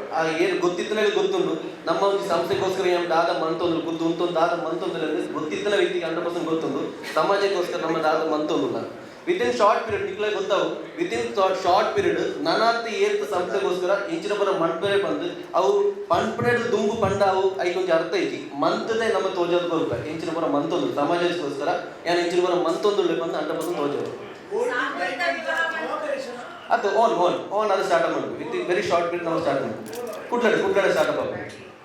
ಏನು ಗೊತ್ತಿತ್ತನಾಗ ಗೊತ್ತುಂಡು ನಮ್ಮ ಒಂದು ಸಂಸ್ಥೆಗೋಸ್ಕರ ಏನು ದಾದ ಮಂತೊಂದು ಗುದ್ದು ಉಂಟೊಂದು ದಾದ ಮಂತೊಂದು ಗೊತ್ತಿತ್ತನ ವ್ಯಕ್ತಿಗೆ ಹಂಡ್ರೆಡ್ ಪರ್ಸೆಂಟ್ ಗೊತ್ತುಂಡು ಸಮಾಜಕ್ಕೋಸ್ಕರ ನಮ್ಮ ದಾದ ವಿತ್ ಇನ್ ಶಾರ್ಟ್ ಪೀರಿಯಡ್ ನಿಕ್ಲೆ ಗೊತ್ತಾವು? ವಿತಿನ್ ಶಾರ್ಟ್ ಪೀರಿಯಡ್ ನನಾತ್ ಏರ್ತ ಸಂಸ್ಥೆಗೋಸ್ಕರ ಇಂಚಿನ ಬರ ಮಣ್ಪರೆ ಬಂದು, ಅವು ಪಂಪಣೆಡ್ ದುಂಬು ಪಂಡ ಅವು ಐಕೊಂಚ ಅರ್ಥ ಐತಿ. ಮಂತದೆ ನಮ್ಮ ತೋಜೋದು ಬರುತ್ತ. ಇಂಚಿನ ಬರ ಮಂತೊಂದು ಸಮಾಜಕ್ಕೋಸ್ಕರ ಏನು ಇಂಚಿನ ಬರ ಮಂತೊಂದು ಬಂದು ಹಂಡ್ರೆಡ್ ಬಂದು ತೋಜೋದು. ಅದು ಓನ್ ಓನ್ ಓನ್ ಅದು ಸ್ಟಾರ್ಟ್ ಮಾಡ್ಬೇಕು. ವಿತ್ ವೆರಿ ಶಾರ್ಟ್ ಪೀರಿಯಡ್ ನಾವು ಸ್ಟಾರ್ಟ್ ಮಾಡ್ಬೇಕು. ಕುಡ್ಲಾಡಿ ಕುಡ್ಲಾಡಿ ಸ್ಟಾರ್ಟ್ ಆಗ್ಬೇಕು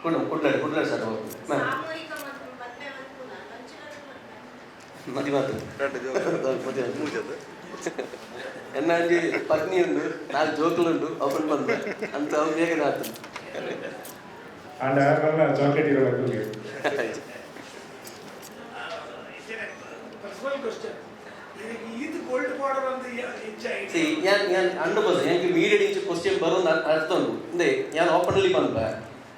ಕುಡ್ ಕುಡ್ಲಾಡಿ, ಕುಡ್ಲಡೆ ಸ್ಟಾರ್ಟ್ ಆಗ್ಬೇಕು ಮ್ಯಾಮ್. മതി മാത്രം എന്നാജി പത്നിയുണ്ട് നാല് ജോക്കുകളുണ്ട് അവൻ വന്ന് അന്ത വേഗനാഥൻ ഞാൻ ഞാൻ ഹൺഡ്രഡ് പെർസെന്റ് എനിക്ക് മീഡിയടിച്ച് ക്വസ്റ്റ്യൻ ബറുന്ന അർത്ഥമുണ്ട് എന്തേ ഞാൻ ഓപ്പൺലി പണ്ട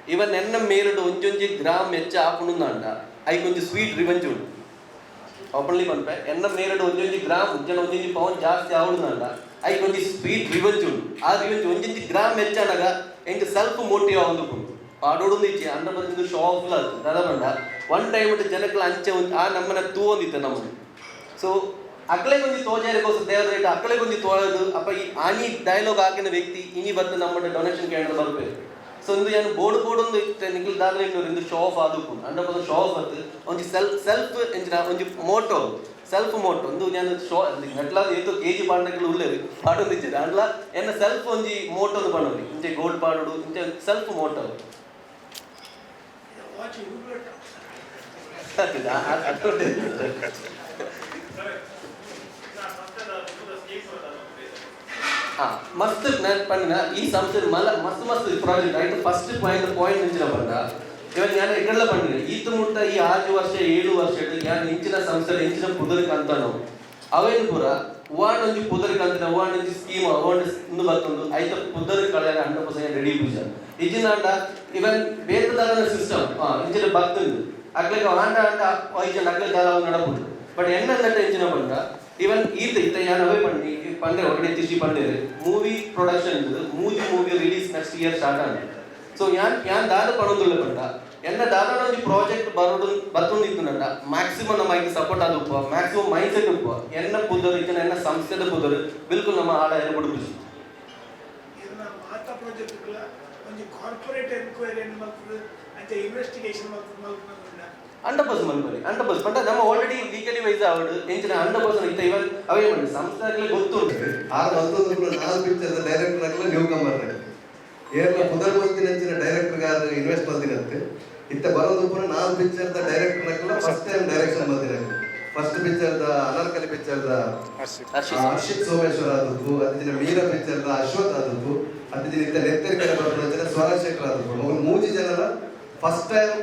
ഇവൻ എന്നെ മേലിട്ട് ഒഞ്ചൊഞ്ച് ഗ്രാം വെച്ച് ആക്കണമെന്നാണ്ട അതിൽ കൊഞ്ച് സ്വീറ്റ് റിവഞ്ച് ഉണ്ട് ಓಪನ್ಲಿ ಬಂದ ಎನ್ನ ಮೇಲಿಡು ಒಂಜೊಂಜಿ ಗ್ರಾಮ್ ಉಜ್ಜನ ಒಂಜೊಂಜಿ ಪವನ್ ಜಾಸ್ತಿ ಆವಡುಂದ ಐ ಕೊಂಚ ಸ್ವೀಟ್ ರಿವೆಂಜ್ ಉಂಡು ಆ ರಿವೆಂಜ್ ಒಂಜೊಂಜಿ ಗ್ರಾಮ್ ಮೆಚ್ಚನಾಗ ಎಂಕ್ ಸೆಲ್ಫ್ ಮೋಟಿವ್ ಆವೊಂದುಕೊಂಡು ಪಾಡೋಡು ಇಚ್ಚಿ ಅಂಡ ಬಂದು ಶೋ ಆಫ್ ದಾದ ಬಂದ ಒನ್ ಟೈಮ್ ಜನಕ್ಲ ಅಂಚೆ ಒಂದ್- ಆ ನಮ್ಮನ ತೂವೊಂದಿತ್ತ ನಮ್ಮದು ಸೊ ಅಕ್ಕಳೆ ಕೊಂಚ ತೋಜಾರೆ ಕೋಸ ದೇವರ ಇಟ್ಟು ಅಕ್ಕಳೆ ಕೊಂಚ ತೋಳದು ಅಪ್ಪ ಈ ಆನಿ ಡೈಲಾಗ್ ಹಾಕಿನ ವ್ಯಕ್ತಿ ಇನಿ ಬಂದು ನಮ್ಮ ಡೊನೇಷನ್ ಕೇಂದ್ರ ಬರ್ಬೇಕು ಇಂದು ಏನು ಬೋರ್ಡ್ ಬೋರ್ಡ್ ಒಂದು ನಿಖಿಲ್ ದಾದ್ರೆ ಇಂದು ಶೋ ಆಫ್ ಆದಕ್ಕೂ ಅಂಡ ಒಂದು ಶೋ ಆಫ್ ಒಂಜಿ ಸೆಲ್ಫ್ ಸೆಲ್ಫ್ ಎಂಚಿನ ಒಂಜಿ ಮೋಟೋ ಸೆಲ್ಫ್ ಮೋಟೋ ಒಂದು ನಾನು ಶೋ ನೆಟ್ಲಾದ ಏತು ಕೆ ಜಿ ಪಾಂಡಗಳು ಉಳ್ಳೇರು ಪಾಡೊಂದು ಇಚ್ಚಿದೆ ಅಂಡ್ಲ ಎನ್ನ ಸೆಲ್ಫ್ ಒಂಜಿ ಮೋಟೋ ಒಂದು ಪಣೋಲಿ ಇಂಚೆ ಗೋಲ್ಡ್ ಪಾಡುಡು ಇಂಚೆ ಸೆಲ್ಫ್ ಮೋಟೋ ಅಷ್ಟೊಂದು ಹಾ, ಮಸ್ತ್ ఈ ಪಂಡಿನ ಈ ಸಂಸ್ಥೆ మస్తు ಮಸ್ತ್ ಮಸ್ತ್ ಪ್ರಾಜೆಕ್ಟ್ పాయింట్ ಪಾಯಿಂಟ್ ಇಂಚಿನ ಬಂದ ಇವಾಗ ನಾನು ಎಗಡ್ಲ ಪಂಡಿನ ಈತ ಮುಟ್ಟ ಈ ಆರು ವರ್ಷ, ಏಳು ವರ್ಷ ನಾನು ಇಂಚಿನ ಸಂಸ್ಥೆ ಇಂಚಿನ ಪುದರ್ಕ ಅಂತ ನಾವು ಅವೇನು ಪೂರ? ಒವಾಂಡ್ ಒಂಜಿ ಪುದರ್ಕ ಅಂತ ಒಂಜಿ ಸ್ಕೀಮ್ ಅವಾಂಡ್ ಇಂದು ಬರ್ತೊಂದು ಐತ ಪುದರ್ ಕಳೆಯ ಹಂಡ್ರೆಡ್ ಪರ್ಸೆಂಟ್ ರೆಡಿ ಪೂಜ. ಇಜಿನಾಂಡ ಇವನ್ ಬೇತದಾದ ಸಿಸ್ಟಮ್ ಇಂಚಿನ ಭಕ್ತಂದು. ಅಕ್ಲೆಗ ಆಂಡ ಆಂಡ ಐಜನ್ ಅಕ್ಲೆಗ ದಾಲ ನಡಪುಂಡು ಬಟ್ ಎನ್ನ ನಟ ಇಂಚಿನ ಬಂದ. ಇವನ್ ಈತ ಈತ ಯಾನ್ ಅವೇ ಪಂಡಿ ಪಂಡೆ ಹೊರಗಡೆ ತಿರ್ಚಿ ಪಂಡೇರು ಮೂವಿ ಪ್ರೊಡಕ್ಷನ್ ಮೂಜಿ movie release next year start ಆಗಿದೆ ಸೊ ಯಾನ್ ಯಾನ್ ದಾದ ಪಣೊಂದುಳ್ಳ ಪಂಡ ಎನ್ನ ದಾದಾನ ಒಂದು ಪ್ರಾಜೆಕ್ಟ್ ಬರೋದು ಬರ್ತೊಂದಿತ್ತು ನಂಡ ಮ್ಯಾಕ್ಸಿಮಮ್ ನಮ್ಮ ಐದು ಸಪೋರ್ಟ್ ಆದ ಉಪ್ಪ ಮ್ಯಾಕ್ಸಿಮಮ್ ಮೈಂಡ್ ಸೆಟ್ ಉಪ್ಪ ಎನ್ನ ಪುದರ್ ಇತ್ತು ಎನ್ನ ಸಂಸ್ಥೆದ ಪುದರ್ ಬಿಲ್ಕುಲ್ ನಮ್ಮ ಆಡ ಎಲ್ಲ ಬಿಡುಬಿಸಿ ಇದನ್ನ ಮಾತಾ ಪ್ರಾಜೆಕ್ಟ್ಗಳ ಒಂದು ಕಾರ್ಪೊರೇಟ್ ಎನ್ಕ್ವೈರಿ ಏನು ಮಾಡ್ತದೆ ಅಂತ ಇನ್ವೆಸ್ಟಿಗೇಷನ್ ಮಾಡ್ತದೆ ಮಾಡ್ಕೊಂಡು ಮಲ್ಪಲ್ಲಿ ಪರ್ಸೆಂಟ್ ಬಟ್ ನಮ್ಮ ಆಲ್ರೆಡಿ ವೀಕಲಿ ವೈಸ್ ಅವಡು ಎಂಚಿನ ಅಂಡಬಸ್ ಇತ್ತು ಇವನ್ ಅವೇ ಮಾಡಿ ಸಂಸ್ಥೆಗಳಿಗೆ ಗೊತ್ತುಂಟು. ಆರು ಹತ್ತೊಂದು ನಾಲ್ಕು ಪಿಕ್ಚರ್ ಡೈರೆಕ್ಟರ್ ಆಗಲ್ಲ ನ್ಯೂ ಕಮರ್ ಏರ್ಲ ಪುದರ್ ಮಂತಿನ ಡೈರೆಕ್ಟರ್ ಗಾರು ಇನ್ವೆಸ್ಟ್ ಬಂದಿನಂತೆ ಇತ್ತ ಬರೋದು ಪುರ ನಾಲ್ಕು ಪಿಕ್ಚರ್ ದ ಡೈರೆಕ್ಟರ್ ಆಗಲ್ಲ ಫಸ್ಟ್ ಟೈಮ್ ಡೈರೆಕ್ಷನ್ ಬಂದಿನ ಫಸ್ಟ್ ಪಿಕ್ಚರ್ ದ ಅನಾರ್ಕಲಿ ಪಿಕ್ಚರ್ ದ ಹರ್ಷಿತ್. ಸೋಮೇಶ್ವರ ಆದದ್ದು ಅದಿನ ಮೀರ ಪಿಕ್ಚರ್ ದ ಅಶ್ವಥ್ ಆದದ್ದು ಅದಿನ ಇತ್ತ ನೆತ್ತರಿಕೆರೆ ಬರ್ತದೆ ಸ್ವರಶೇಖರ್ ಆದದ್ದು. ಅವ್ರು ಮೂಜಿ ಜನರ ಫಸ್ಟ್ ಟೈಮ್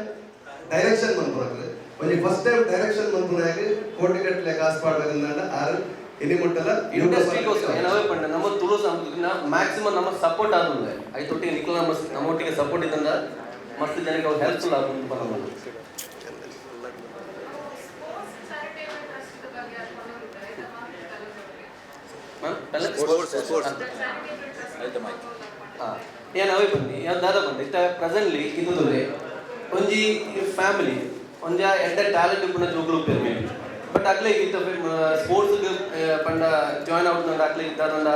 ಡೈರೆಕ್ಷನ್ ಬಂದ್ಬಿಡಕ್ಕೆ ಒಂದು ಫಸ್ಟ್ ಟೈಮ್ ಡೈರೆಕ್ಷನ್ ಬಂದ್ಬಿಡಾಗ ಕೋಟಿ ಗಟ್ಟಲೆ ಕಾಸು ಪಾಡೋದ್ರಿಂದ ಆರು ಇನಿ ಮುಟ್ಟಲ್ಲ ಇಂಡಸ್ಟ್ರಿಗೋಸ್ಕರ ಏನವೇ ಪಂಡ ನಮ್ಮ ತುಳು ಸಂಸ್ಕೃತಿನ ಮ್ಯಾಕ್ಸಿಮಮ್ ನಮ್ಮ ಸಪೋರ್ಟ್ ಆದ್ರೆ ಐತೊಟ್ಟಿಗೆ ನಿಖಿಲ್ ನಮ್ಮ ನಮ್ಮೊಟ್ಟಿಗೆ ಸಪೋರ್ಟ್ ಇದ್ದಂಗ ಮಸ್ತ್ ಜನಕ್ಕೆ ಅವ್ರು ಹೆಲ್ಪ್ಫುಲ್ ಆಗುತ್ತೆ ಬರೋದು ಏನವೇ ಬನ್ನಿ. ಯಾವ್ದು ದಾದ ಬಂದು ಇತ್ತ ಪ್ರೆಸೆಂಟ್ಲಿ ಇದು ಒಂಜಿ ಫ್ಯಾಮಿಲಿ ಒಂಜ ಎಡ್ಡ ಟ್ಯಾಲೆಂಟ್ ಪುನ ಜೋಗುಲು ಉಪ್ಪೇರು ಬಟ್ ಅಕ್ಲೆ ಇತ್ತ ಸ್ಪೋರ್ಟ್ಸ್ ಪಂಡ ಜಾಯ್ನ್ ಆಗುತ್ತಂಡ ಅಕ್ಲೆ ಇದ್ದಾರಂಡ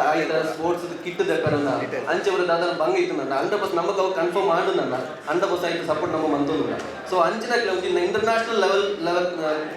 ಆಯ್ತ ಸ್ಪೋರ್ಟ್ಸ್ ಕಿಟ್ ದೆಪ್ಪರಂದ ಅಂಚೆ ಬರ ದಾದ ಬಂಗ ಇತ್ತಂಡ ಅಂಡ ಬಸ್ ನಮಗೆ ಅವು ಕನ್ಫರ್ಮ್ ಮಾಡುನಂಡ ಅಂಡ ಬಸ್ ಆಯ್ತು ಸಪೋರ್ಟ್ ನಮ್ಮ ಮಂತಂದ ಸೊ ಅಂಚಿನ ಒಂಜಿ ಇಂಟರ್ನ್ಯಾಷನಲ್ ಲೆವೆಲ್ ಲೆವೆಲ್